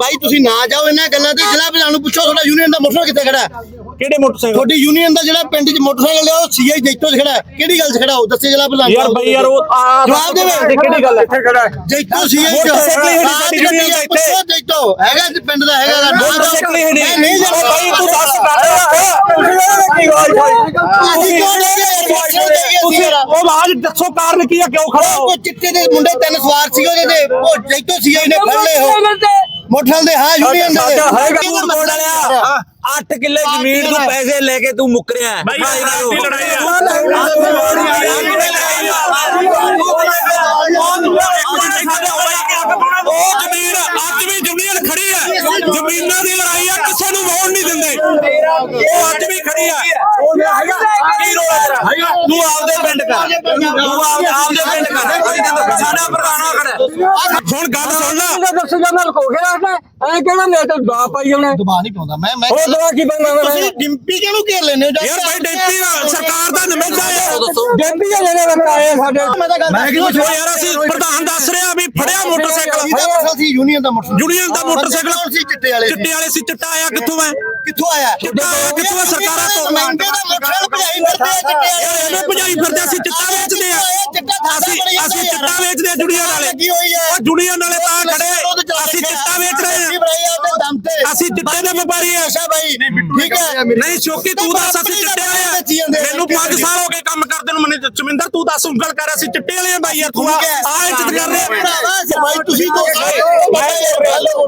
ਬਾਈ ਤੁਸੀਂ ਨਾ ਜਾਓ ਇਹਨਾਂ ਗੱਲਾਂ ਤੇ ਜ਼ਿਲ੍ਹਾ ਪ੍ਰਧਾਨ ਨੂੰ ਪੁੱਛੋ ਤੁਹਾਡਾ ਯੂਨੀਅਨ ਦਾ ਮੋਟਰਸਾਈਕਲ ਕਿੱਥੇ ਖੜਾ ਹੈ? ਕਿਹੜੇ ਮੋਟਰਸਾਈਕਲ? ਤੁਹਾਡੀ ਯੂਨੀਅਨ ਦਾ ਜਿਹੜਾ ਪਿੰਡ 'ਚ ਮੋਟਰਸਾਈਕਲ ਹੈ ਉਹ ਸੀਆਈ ਜੈਤੋ 'ਚ ਖੜਾ ਹੈ। ਕਿਹੜੀ ਗੱਲ 'ਚ ਖੜਾ ਉਹ? ਦੱਸੇ ਜ਼ਿਲ੍ਹਾ ਪ੍ਰਧਾਨ ਯਾਰ ਬਈ ਯਾਰ ਉਹ ਆ ਜਵਾਬ ਦੇਵੇ ਕਿਹੜੀ ਗੱਲ ਹੈ? ਜੈਤੋ ਸੀਆਈ ਮੋਟਰਸਾਈਕਲ ਹੀ ਸਾਡੀ union ਦਾ ਇੱਥੇ। ਜੈਤੋ ਹੈਗਾ ਜੀ ਪਿੰਡ ਦਾ ਹੈਗਾ ਜਾਓ। ਮੋਟਰਸਾਈਕਲ ਹੀ ਨਹੀਂ ਮੈਂ ਨਹੀਂ ਜਾਣਾ ਬਾਈ ਤੂੰ ਦੱਸ ਲੈ ਕੇ ਆਏ? ਕਿਉਂ ਲੈ ਕੇ ਤੁਸੀਂ ਯਾਰ? ਉਹ ਬਾਅਦ ਦੱਸੋ ਕਾਰਨ ਕੀ ਆ ਕਿਉਂ ਖੜਾ ਹੋ? ਉਹ ਚਿੱਟੇ ਦੇ ਮੁੰਡੇ ਤਿੰਨ ਸਵਾਰ ਸੀ ਉਹਦੇ ਤੇ। ਉਹ ਜੈਤੋ ਸੀਆਈ ਨੇ ਫੜ ਲਏ ਉਹ। ਮੋਟਰਸਾਈਕਲ ਦੇ ਹਾਂ ਯੂਨੀਅਨ ਦੇ ਸਾਡਾ ਹੈਗਾ ਤੂੰ ਕੋਲ ਵਾਲਿਆ 8 ਕਿੱਲੇ ਜ਼ਮੀਨ ਤੋਂ ਪੈਸੇ ਲੈ ਕੇ ਤੂੰ ਮੁੱਕਰਿਆ ਹੈ। ਬਾਈ ਭਾਈ ਲੜਾਈ ਆ। ਉਹ ਜ਼ਮੀਨ ਅੱਜ ਵੀ ਜ਼ਮੀਨ ਖੜੀ ਜ਼ਮੀਨਾਂ ਦੀ ਲੜਾਈ ਆ ਕਿਸੇ ਨੂੰ ਵੋਟ ਨਹੀਂ ਦਿੰਦੇ। ਉਹ ਅੱਜ ਵੀ ਖੜੀ ਆ। ਕੀ ਰੋਲਾ ਤੇਰਾ? ਤੂੰ ਆਪਦੇ ਪਿੰਡ ਕਰ। ਤੂੰ ਆਪ ਆਪਦੇ ਪਿੰਡ ਕਰ। ਸਾਡਾ ਪ੍ਰਧਾਨਾ ਖੜਾ ਹੁਣ ਗੱਲ ਸੁਣ ਲੈ। ਦੱਸ ਜਨਾ ਲਕੋ ਗਿਆ ਨਾ ਐ ਕਿਹੜਾ ਮੇਰੇ ਤੇ ਦਾ ਪਾਈ ਉਹਨੇ? ਦਬਾ ਨਹੀਂ ਪਾਉਂਦਾ। ਮੈਂ ਮੈਂ ਉਹ ਦਵਾ ਕੀ ਬੰਦਾ ਤੁਸੀਂ ਡਿੰਪੀ ਕਿਹਨੂੰ ਘੇਰ ਲੈਨੇ ਹੋ ਯਾਰ ਭਾਈ ਡੈਂਪੀ ਦਾ ਸਰਕਾਰ ਦਾ ਨੁਮਾਇੰਦਾ ਆ ਜੰਪੀ ਜਿਹੜੇ ਬੰਦੇ ਆਏ ਸਾਡੇ। ਮੈਂ ਜੋ ਯਾਰ ਅਸੀਂ ਪ੍ਰਧਾਨ ਦੱਸ ਰਿਹਾ ਵੀ ਫੜਿਆ ਮੋਟਰਸਾਈਕਲ। ਯੂਨੀਅਨ ਦਾ ਮੋਟਰਸਾਈਕਲ ਯੂਨੀਅਨ ਦਾ ਮੋਟਰਸਾਈਕਲ ਕੌਣ ਸੀ ਚਿੱਟੇ ਵਾਲੇ ਸੀ? ਚਿੱਟੇ ਵਾਲੇ ਸੀ ਚਿੱਟਾ ਆਇਆ ਕਿੱਥੋਂ ਹੈ ਕਿੱਥੋਂ ਆਇਆ? ਚਿੱਟਾ ਆਇਆ ਕਿੱਥੋਂ? ਸਰਕਾਰਾਂ ਤੋਂ। ਨੁਮਾਇੰਦੇ ਦਾ ਮੋਟਰਸਾਈਕਲ ਭਜਾਈ ਫਿਰਦੇ ਆ ਚਿੱਟੇ ਯਾਰ ਵਾਲੇ ਇਹਨੂੰ ਭਜਾਈ ਫਿਰਦੇ ਅਸੀਂ ਚਿੱਟਾ ਵੇਚਦੇ ਆ। ਅਸੀਂ ਚਿੱਟਾ ਵੇਚਦੇ ਆ ਹੋਈ ਹੈ ਉਹ ਜੁੜੀਆਂ ਵਾਲੇ ਤਾਂ ਖੜੇ ਅਸੀਂ ਚਿੱਟਾ ਵੇਚ ਰਹੇ ਆ। ਅਸੀਂ ਚਿੱਟੇ ਦੇ ਵਪਾਰੀ ਆ। ਠੀਕ ਹੈ ਨਹੀਂ ਸ਼ੋਕੀ ਤੂੰ ਦੱਸ ਅਸੀਂ ਚਿੱਟੇ ਵਾਲੇ ਆ। ਮੈਨੂੰ 5 ਸਾਲ ਹੋ ਗਏ ਕੰਮ ਕਰਦੇ ਨੂੰ। ਮੈਨੂੰ ਚਮਿੰਦਰ ਤੂੰ ਦੱਸ ਉਂਗਲ ਕਰ ਅਸੀਂ ਚਿੱਟੇ ਵਾਲੇ ਆ ਬਾਈ ਯਾਰ ਤੂੰ ਆ ਇੱਜ਼ਤ ਕਰ ਰਿਹਾ ਭਰਾਵਾ ਭਾਈ ਤੁਸੀਂ ਤੋਂ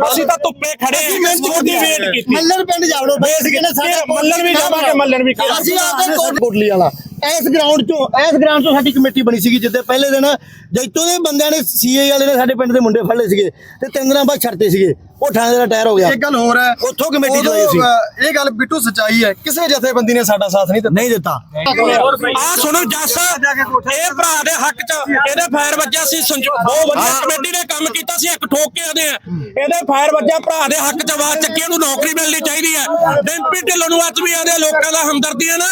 ਅਸੀਂ ਤਾਂ ਧੁੱਪੇ ਖੜੇ ਆ। ਸੋਰ ਦੀ ਵੇਟ ਕੀਤੀ। ਮੱਲਰ ਪਿੰਡ ਜਾਵੜੋ ਬਈ ਅਸੀਂ ਕਹਿੰਦੇ ਸਾਡੇ ਮੱਲਣ ਵੀ ਜਾਵਾਂਗੇ ਮੱਲਣ ਵੀ ਅਸੀਂ ਆਪਦੇ ਕੋਟ ਕੋਟਲੀ ਵਾਲਾ। ਇਸ ਗਰਾਊਂਡ ਚੋਂ ਇਸ ਗਰਾਊਂਡ ਤੋਂ ਸਾਡੀ ਕਮੇਟੀ ਬਣੀ ਸੀਗੀ ਜਿੱਦੇ ਪਹਿਲੇ ਦਿਨ ਜੈਤੋ ਦੇ ਬੰਦਿਆਂ ਨੇ ਸੀਏ ਵਾਲੇ ਨੇ ਸਾਡੇ ਪਿੰਡ ਦੇ ਮੁੰਡੇ ਫੜ ਲਏ ਸੀਗੇ ਤੇ ਤਿੰਨ ਦਿਨਾਂ ਬਾਅਦ ਛੱਡਤੇ ਸੀਗੇ। ਉਹ ਥਾਣੇ ਦਾ ਟਾਇਰ ਹੋ ਗਿਆ। ਇੱਕ ਗੱਲ ਹੋਰ ਹੈ। ਉੱਥੋਂ ਕਮੇਟੀ ਚਲਾਈ ਸੀ। ਇਹ ਗੱਲ ਬਿੱਟੂ ਸੱਚਾਈ ਹੈ। ਕਿਸੇ ਜਥੇਬੰਦੀ ਨੇ ਸਾਡਾ ਸਾਥ ਨਹੀਂ ਦਿੱਤਾ। ਨਹੀਂ ਦਿੱਤਾ। ਆ ਸੁਣੋ ਜੱਸ ਇਹ ਭਰਾ ਦੇ ਹੱਕ ਚ ਇਹਦੇ ਫਾਇਰ ਵੱਜਿਆ ਸੀ ਸੰਜੋ ਬਹੁਤ ਵਧੀਆ ਕਮੇਟੀ ਨੇ ਕੰਮ ਕੀਤਾ ਸੀ ਇੱਕ ਠੋਕ ਕੇ ਆਦੇ ਆ ਇਹਦੇ ਫਾਇਰ ਵੱਜਿਆ ਭਰਾ ਦੇ ਹੱਕ ਚ ਆਵਾਜ਼ ਚੱਕੀ ਉਹਨੂੰ ਨੌਕਰੀ ਮਿਲਣੀ ਚਾਹੀਦੀ ਹੈ? ਡੈਂਪੀ ਢਿੱਲੋਂ ਨੂੰ ਅੱਜ ਵੀ ਆਦੇ ਲੋਕਾਂ ਦਾ ਹਮਦਰਦੀ ਹੈ ਨਾ।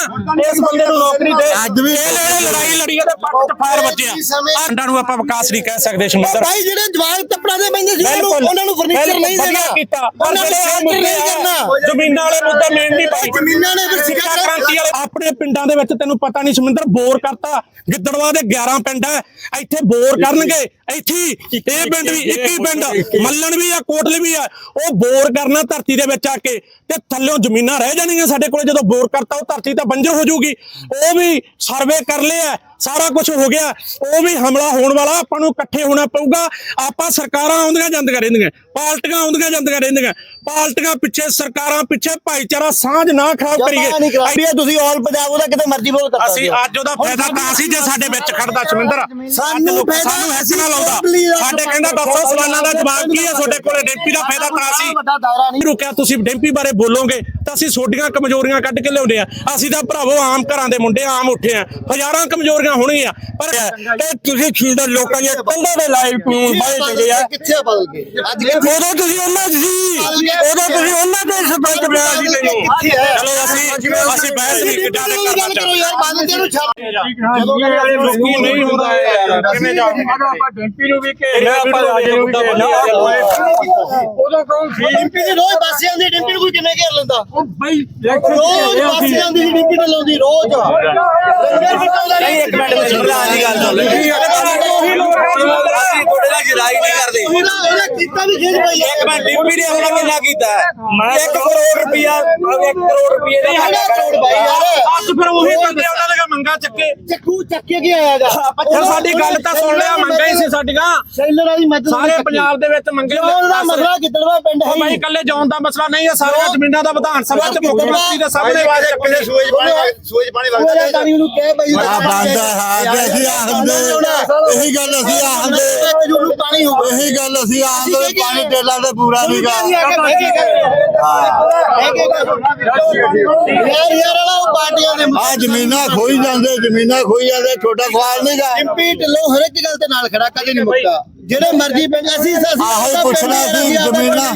ਇਸ ਬੰਦੇ ਨੂੰ ਨੌਕਰੀ ਦੇ। ਅੱਜ ਵੀ- ਇਹ ਲੜਾਈ ਲੜੀ ਇਹਦੇ ਪੱਟ ਫਾਇਰ ਵੱਜਿਆ। ਆਂਡਾਂ ਨੂੰ ਆਪਾਂ ਵਿਕਾਸ ਨਹੀਂ ਕਹਿ ਸਕਦੇ ਸ਼ਮੰਦਰ। ਭਾਈ ਜਿਹੜੇ ਜਵਾਨ ਟੱਪੜਾ ਦੇ ਪੈਂਦੇ ਸੀ ਉਹਨਾਂ ਨੂੰ ਬਿਲਕੁਲ। ਉਹਨਾਂ ਨੂੰ ਫਰਨੀਚਰ ਨਹੀਂ ਵਧੀਆ। ਕੀਤਾ। ਪਰ ਜਿਹੜੇ ਮੁੱਦੇ ਜ਼ਮੀਨਾਂ ਵਾਲੇ ਮੁੱਦੇ ਮੇਨ ਨਹੀਂ ਭਾਈ ਜ਼ਮੀਨਾਂ ਨੇ ਫਿਰ ਸਿੱਖਿਆ ਸਿੱਖਿਆ ਕ੍ਰਾਂਤੀ ਵਾਲੇ ਆਪਣੇ ਪਿੰਡਾਂ ਦੇ ਵਿੱਚ ਤੈਨੂੰ ਪਤਾ ਨਹੀਂ ਸਮਿੰਦਰ ਬੋਰ ਕਰਤਾ। ਗਿੱਦੜਵਾ ਦੇ 11 ਪਿੰਡ ਹੈ ਇੱਥੇ ਬੋਰ ਕਰਨਗੇ। ਇੱਥੇ ਹੀ। ਇਹ ਪਿੰਡ ਵੀ ਇੱਕ ਹੀ ਪਿੰਡ ਮੱਲਣ ਵੀ ਆ ਕੋਟਲੀ ਵੀ ਆ। ਉਹ ਬੋਰ ਕਰਨਾ ਧਰਤੀ ਦੇ ਵਿੱਚ ਆ ਕੇ ਤੇ ਥੱਲਿਓਂ ਜ਼ਮੀਨਾਂ ਰਹਿ ਜਾਣਗੀਆਂ ਸਾਡੇ ਕੋਲ। ਜਦੋਂ ਬੋਰ ਕਰਤਾ ਉਹ ਧਰਤੀ ਤਾਂ ਬੰਜਰ ਹੋ ਜਾਊਗੀ। ਉਹ ਵੀ ਸਰਵੇ ਕਰ ਲਿਆ ਸਾਰਾ ਕੁਝ ਹੋ ਗਿਆ। ਉਹ ਵੀ ਹਮਲਾ ਹੋਣ ਵਾਲਾ ਆਪਾਂ ਨੂੰ ਇਕੱਠੇ ਹੋਣਾ ਪਊਗਾ। ਆਪਾਂ ਸਰਕਾਰਾਂ ਆਉਂਦੀਆਂ ਜਾਂਦੀਆਂ ਰਹਿੰਦੀਆਂ ਪਾਰਟੀਆਂ ਆਉਂਦੀਆਂ ਜਾਂਦੀਆਂ ਰਹਿੰਦੀਆਂ। ਪਾਰਟੀਆਂ ਪਿੱਛੇ ਸਰਕਾਰਾਂ ਪਿੱਛੇ ਭਾਈਚਾਰਾ ਸਾਂਝ ਨਾ ਖਰਾਬ ਕਰੀਏ। ਕਰੀਏ ਤੁਸੀਂ ਆਲ ਪੰਜਾਬ ਉਹਦਾ ਕਿਤੇ ਮਰਜ਼ੀ ਬੋਲ ਕਰਤਾ ਅਸੀਂ ਅੱਜ ਉਹਦਾ ਫਾਇਦਾ ਤਾਂ ਸੀ ਜੇ ਸਾਡੇ ਵਿੱਚ ਖੜਦਾ ਸ਼ਮਿੰਦਰ ਸਾਨੂੰ ਫਾਇਦਾ ਸਾਨੂੰ ਹੈਸੀ ਨਾ ਲਾਉਂਦਾ ਸਾਡੇ ਕਹਿੰਦਾ ਦੱਸੋ ਸਵਾਲਾਂ ਦਾ ਜਵਾਬ ਕੀ ਹੈ? ਤੁਹਾਡੇ ਕੋਲੇ ਡੈਂਪੀ ਦਾ ਫਾਇਦਾ ਤਾਂ ਸੀ ਨਹੀਂ। ਰੁਕਿਆ ਤੁਸੀਂ ਡੈਂਪੀ ਬਾਰੇ ਬੋਲੋਗੇ ਤਾਂ ਅਸੀਂ ਛੋਟੀਆਂ ਕਮਜ਼ੋਰੀਆਂ ਕੱਢ ਕੇ ਲਿਆਉਂਦੇ ਆ। ਅਸੀਂ ਤਾਂ ਭਰਾਵੋ ਆਮ ਘਰਾਂ ਦੇ ਮੁੰਡੇ ਆਮ ਉੱਠੇ ਆ। ਹਜ਼ਾਰਾਂ ਕਮਜ਼ੋਰੀਆਂ ਹੋਣਗੀਆਂ। ਪਰ ਤੇ ਤੁਸੀਂ ਖੀਂਦਾ ਲੋਕਾਂ ਦੀਆਂ ਕੰਧਾਂ ਦੇ ਲਾਈਵ ਕਾਨੂੰਨ ਬਾਹਰ ਚਲੇ ਆ। ਕਿੱਥੇ ਬਦਲ ਕੇ ਅੱਜ ਉਦੋਂ ਤੁਸੀਂ ਉਹਨਾਂ 'ਚ ਸੀ। ਉਦੋਂ ਤੁਸੀਂ ਉਹਨਾਂ ਦੇ ਸਰਪੰਚ ਬਣਾਇਆ ਸੀ ਮੈਨੂੰ। ਚਲੋ ਅਸੀਂ ਅਸੀਂ ਬਹਿਸ ਨਹੀਂ ਗੱਲ ਕਿੱਦਾਂ ਕਰੋ ਯਾਰ ਬਦਲ ਦੇ ਨੂੰ ਛੱਡ। ਲੋਕੀ ਨਹੀਂ ਹੁੰਦਾ ਯਾਰ ਕਿਵੇਂ ਆਪਾਂ ਡੈਂਪੀ ਨੂੰ ਵੀ ਘੇਰਿਆ ਆਪਾਂ ਰਾਜੇ ਨੂੰ ਵੀ ਘੇਰਿਆ ਉਦੋਂ ਕੌਣ ਸੀ? ਡਿੰਪੀ ਦੀ ਰੋਜ਼ ਬੱਸ ਆਉਂਦੀ ਡਿੰਪੀ ਨੂੰ ਕੋਈ ਕਿਵੇਂ ਘੇਰ ਲੈਂਦਾ? ਉਹ ਬਈ ਇਲੈਕਸ਼ਨ ਰੋਜ਼ ਬੱਸ ਆਉਂਦੀ ਸੀ ਡਿੰਪੀ ਨਾਲ ਲਾਉਂਦੀ ਰੋਜ਼। ਲੰਗਰ ਵਟਾਉਂਦਾ ਨਹੀਂ ਇੱਕ ਮਿੰਟ ਵਿੱਚ ਪ੍ਰਧਾਨ ਦੀ ਗੱਲ ਸੁਣ ਅਸੀਂ ਤੁਹਾਡੇ ਨਾਲ ਜਰਾਈ ਨਹੀਂ ਕਰਦੇ। ਕੀਤਾ ਵੀ ਖੇਡ ਪਈ ਇੱਕ ਮਿੰਟ ਡਿੰਪੀ ਨੇ ਆਪਣਾ ਕਿੰਨਾ ਕੀਤਾ। ਹੈ 1 ਕਰੋੜ ਰੁਪਇਆ 1 ਕਰੋੜ ਰੁਪਏ ਦੇ ਕਰੋੜ ਬਾਈ ਯਾਰ ਅੱਜ ਫਿਰ ਉਹੀ ਬੰਦੇ ਉਹਨਾਂ ਦੀਆਂ ਮੰਗਾਂ ਚੱਕੇ। ਚੱਕੂ ਚੱਕੇ ਕੀ ਆਇਆ ਜਾ ਫਿਰ ਸਾਡੀ ਗੱਲ ਤਾਂ ਸੁਣ ਲਿਆ ਮੰਗਾਂ ਹੀ ਸੀ ਸਾਡੀਆਂ। ਸ਼ੈਲਰ ਵਾਲੀ ਮਦਦ ਸਾਰੇ ਪੰਜਾਬ ਦੇ ਵਿੱਚ ਮੰਗੇ ਜੋਨ ਦਾ ਮਸਲਾ ਕਿਤਲਵਾ ਪਿੰਡ ਹੈ ਬਾਈ ਇਕੱਲੇ ਜੌਨ ਦਾ ਮਸਲਾ ਨਹੀਂ ਹੈ ਸਾਰੀਆਂ ਜ਼ਮੀਨਾਂ ਦਾ ਵਿਧਾਨ ਸਭਾ ਚ ਮੁੱਖ ਮੰਤਰੀ ਦੇ ਸਾਹਮਣੇ ਸੂਏਜ ਪਾਣੀ ਸੂਏਜ ਪਾਣੀ ਉਹਦਾ ਤਾਂ ਨੂੰ ਕਹਿ ਬਈ ਬੰਦਾ ਹਾਂ ਅਸੀਂ ਆਖਦੇ ਇਹੀ ਗੱਲ ਅਸੀਂ ਆਖਦੇ ਨੂੰ ਪਾਣੀ ਹੋ ਇਹੀ ਗੱਲ ਅਸੀਂ ਆਖਦੇ ਪਾਣੀ ਟੇਲਾ ਤੇ ਪੂਰਾ ਨਹੀਂਗਾ ਯਾਰ ਯਾਰ ਵਾਲਾ ਉਹ ਪਾਰਟੀਆਂ ਦੇ ਆ ਜ਼ਮੀਨਾਂ ਖੋਈ ਜਾਂਦੇ ਜ਼ਮੀਨਾਂ ਖੋਈ ਜਾਂਦੇ ਛੋਟਾ ਸਵਾਲ ਨਹੀਂਗਾ ਐਮਪੀ ਢਿੱਲੋਂ ਹਰ ਇੱਕ ਗੱਲ ਤੇ ਨਾਲ ਖੜਾ ਕਦੇ ਨਹੀਂ ਮੁੱਕਾ ਜਿਹੜੇ ਮਰਜ਼ੀ ਪਿੰਡ ਅਸੀਂ ਅਸੀਂ ਆਹੋ ਪੁੱਛਣਾ ਸੀ ਜ਼ਮੀਨਾਂ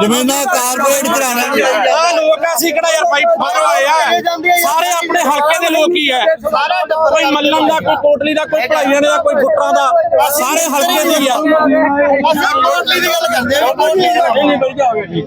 ਜ਼ਮੀਨਾਂ ਕਾਰਪੋਰੇਟ ਕਰਾਣਾ ਆ ਲੋਕ ਅਸੀਂ ਕਿਹੜਾ ਯਾਰ ਭਾਈ ਬਾਹਰੋਂ ਆਏ ਆ। ਸਾਰੇ ਆਪਣੇ ਹਲਕੇ ਦੇ ਲੋਕ ਹੀ ਹੈ ਕੋਈ ਮੱਲਣ ਦਾ ਕੋਈ ਕੋਟਲੀ ਦਾ ਕੋਈ ਭਲਾਈਆਂ ਦਾ ਕੋਈ ਫੁੱਟਰਾਂ ਦਾ ਸਾਰੇ ਹਲਕੇ ਦੇ ਹੀ ਆ। ਅਸੀਂ ਕੋਟਲੀ ਦੀ ਗੱਲ ਕਰਦੇ ਹਾਂ। ਕੋਟਲੀ ਦੀ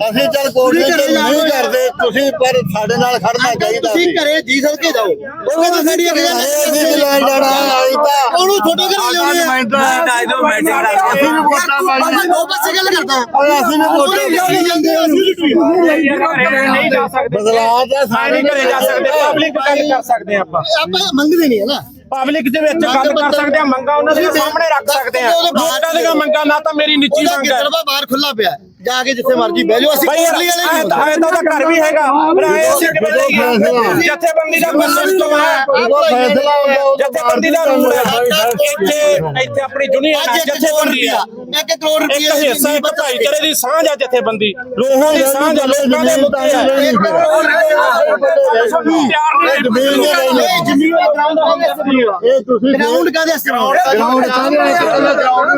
ਅਸੀਂ ਚੱਲ ਕੋਟਲੇ ਤੇ ਨਹੀਂ ਕਰਦੇ ਤੁਸੀਂ ਪਰ ਸਾਡੇ ਨਾਲ ਖੜਨਾ ਚਾਹੀਦਾ ਤੁਸੀਂ ਘਰੇ ਜੀ ਸਦ ਕੇ ਜਾਓ। ਉਹ ਕਹਿੰਦੇ ਸਾਡੀ ਅੱਗੇ ਅਸੀਂ ਵੀ ਲੈਣ ਜਾਣਾ ਆਈ ਤਾਂ ਉਹਨੂੰ ਛੋਟੇ ਘਰੇ ਲਿਆਉਣੀ ਢਾਈ ਦੋ ਮਿੰਟ ਕਰਕੇ ਅਸੀਂ ਵੀ ਵੋਟਾਂ ਪਾਈਆਂ ਦੋ ਪਾਸੇ ਗੱਲ ਕਰਦਾ। ਓਏ ਅਸੀਂ ਵੀ ਵੋਟਾਂ ਲਿਆਉਣੀ ਜਾਂਦੇ। ਆ ਨਹੀਂ ਜਾ ਸਕਦੇ। ਬਦਲਾਅ ਤਾਂ ਸਾਰੇ ਨਹੀਂ ਘਰੇ ਜਾ ਸਕਦੇ ਪਬਲਿਕ ਗੱਲ ਕਰ ਸਕਦੇ ਆ ਆਪਾਂ। ਆਪਾਂ ਮੰਗਦੇ ਨਹੀਂ ਹੈ ਨਾ। ਪਬਲਿਕ ਦੇ ਵਿੱਚ ਗੱਲ ਕਰ ਸਕਦੇ ਆ ਮੰਗਾ ਉਹਨਾਂ ਦੇ ਸਾਹਮਣੇ ਰੱਖ ਸਕਦੇ ਆ। ਲੋਕਾਂ ਦੀਆਂ ਮੰਗਾਂ ਨਾ ਤਾਂ ਮੇਰੀ ਨਿੱਜੀ ਉਹਦਾ ਮੰਗ ਹੈ। ਬਾਹਰ ਖੁੱਲਾ ਪਿਆ ਜਾ ਕੇ ਜਿੱਥੇ ਮਰਜ਼ੀ ਬਹਿ ਜਾਓ ਅਸੀਂ ਭਾਈ ਯਾਰ ਕੋਟਲੀ ਵਾਲੇ ਐ ਨਹੀਂ ਤਾਂ ਐ ਤਾਂ ਉਹਦਾ ਘਰ ਵੀ ਹੈਗਾ ਪਰ ਐ ਅਸੀਂ ਕਿਵੇਂ ਲਈਏ ਜਥੇਬੰਦੀ ਦਾ ਕੋਈ ਸਿਸਟਮ ਹੈ ਜਦੋਂ ਫੈਸਲਾ ਹੁੰਦਾ ਉਦੋਂ ਜਥੇਬੰਦੀ ਦਾ ਰੂਲ ਹੈ ਇੱਥੇ ਇੱਥੇ ਆਪਣੀ ਜੁਨੀਅਰ ਅੱਜ ਹੈ ਇੱਕ ਕਰੋੜ ਜਥੇਬੰਦੀ ਆ ਰੁਪਿਆ ਇੱਕ ਕਰੋੜ ਇੱਕ ਰੁਪਿਆ ਹਿੱਸਾ ਇੱਕ ਭਾਈਚਾਰੇ ਦੀ ਸਾਂਝ ਆ ਜਥੇਬੰਦੀ ਲੋਕਾਂ ਦੀ ਸਾਂਝ ਆ ਲੋਕਾਂ ਦੇ ਮੁੱਦੇ ਆ ਜ਼ਮੀਨ ਦੇ ਲੈਣੇ ਜ਼ਮੀਨ ਦਾ ਗਰਾਊਂਡ ਹੋ ਗਿਆ ਇਹ ਤੁਸੀਂ ਗਰਾਊਂਡ ਕਾਦੇ ਗਰਾਊਂਡ ਗਰਾਊਂਡ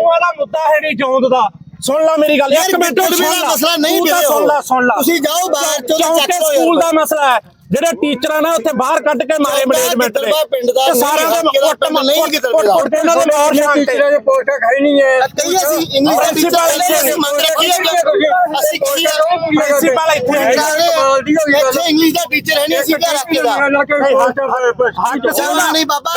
ਵਾਲਾ ਮੁੱਦਾ ਹੈ ਨਹੀਂ ਜੌਂਦ ਦਾ। ਸੁਣ ਲੈ ਮੇਰੀ ਗੱਲ ਇੱਕ ਮਿੰਟ ਸੁਣ ਦਾ ਲੈ ਮਸਲਾ ਨਹੀਂ ਵੀਰੇ ਸੁਣ ਲੈ ਸੁਣ ਲੈ। ਤੁਸੀਂ ਜਾਓ ਬਾਹਰ ਚੋਂ ਚੌਂਕੇ ਲਓ ਸਕੂਲ ਦਾ ਮਸਲਾ ਹੈ। ਜਿਹੜੇ ਟੀਚਰਾਂ ਨੇ ਉੱਥੇ ਬਾਹਰ ਕੱਢ ਕੇ ਮਾਰੇ ਮੈਨੇਜਮੈਂਟ ਨੇ। ਪਿੰਡ ਦਾ ਸਾਰਿਆਂ ਦੇ ਨਹੀਂ ਕੁੱਟ ਨਹੀਂ ਗਿੱਦੜਬਾਹਾ। ਕੁੱਟ ਇਹਨਾਂ ਦੇ ਲੋਰ ਸ਼ਾਂਤੇ ਟੀਚਰਾਂ ਦੇ ਪੋਸਟਰ ਖਾਈ ਨਹੀਂ ਹੈ। ਕਈ ਅਸੀਂ ਇੰਗਲਿਸ਼ ਦੇ Principal ਅਸੀਂ ਮੰਗ ਰੱਖੀ ਅਸੀਂ ਕੀ ਪ੍ਰਿੰਸੀਪਲ ਇੱਥੇ। ਇੱਥੇ ਇੰਗਲਿਸ਼ ਦਾ ਟੀਚਰ ਹੈ ਨਹੀਂ ਅਸੀਂ ਘਰ ਰੱਖੇ ਦਾ। ਹੱਕ ਚੱਲਣਾ ਨਹੀਂ ਬਾਬਾ।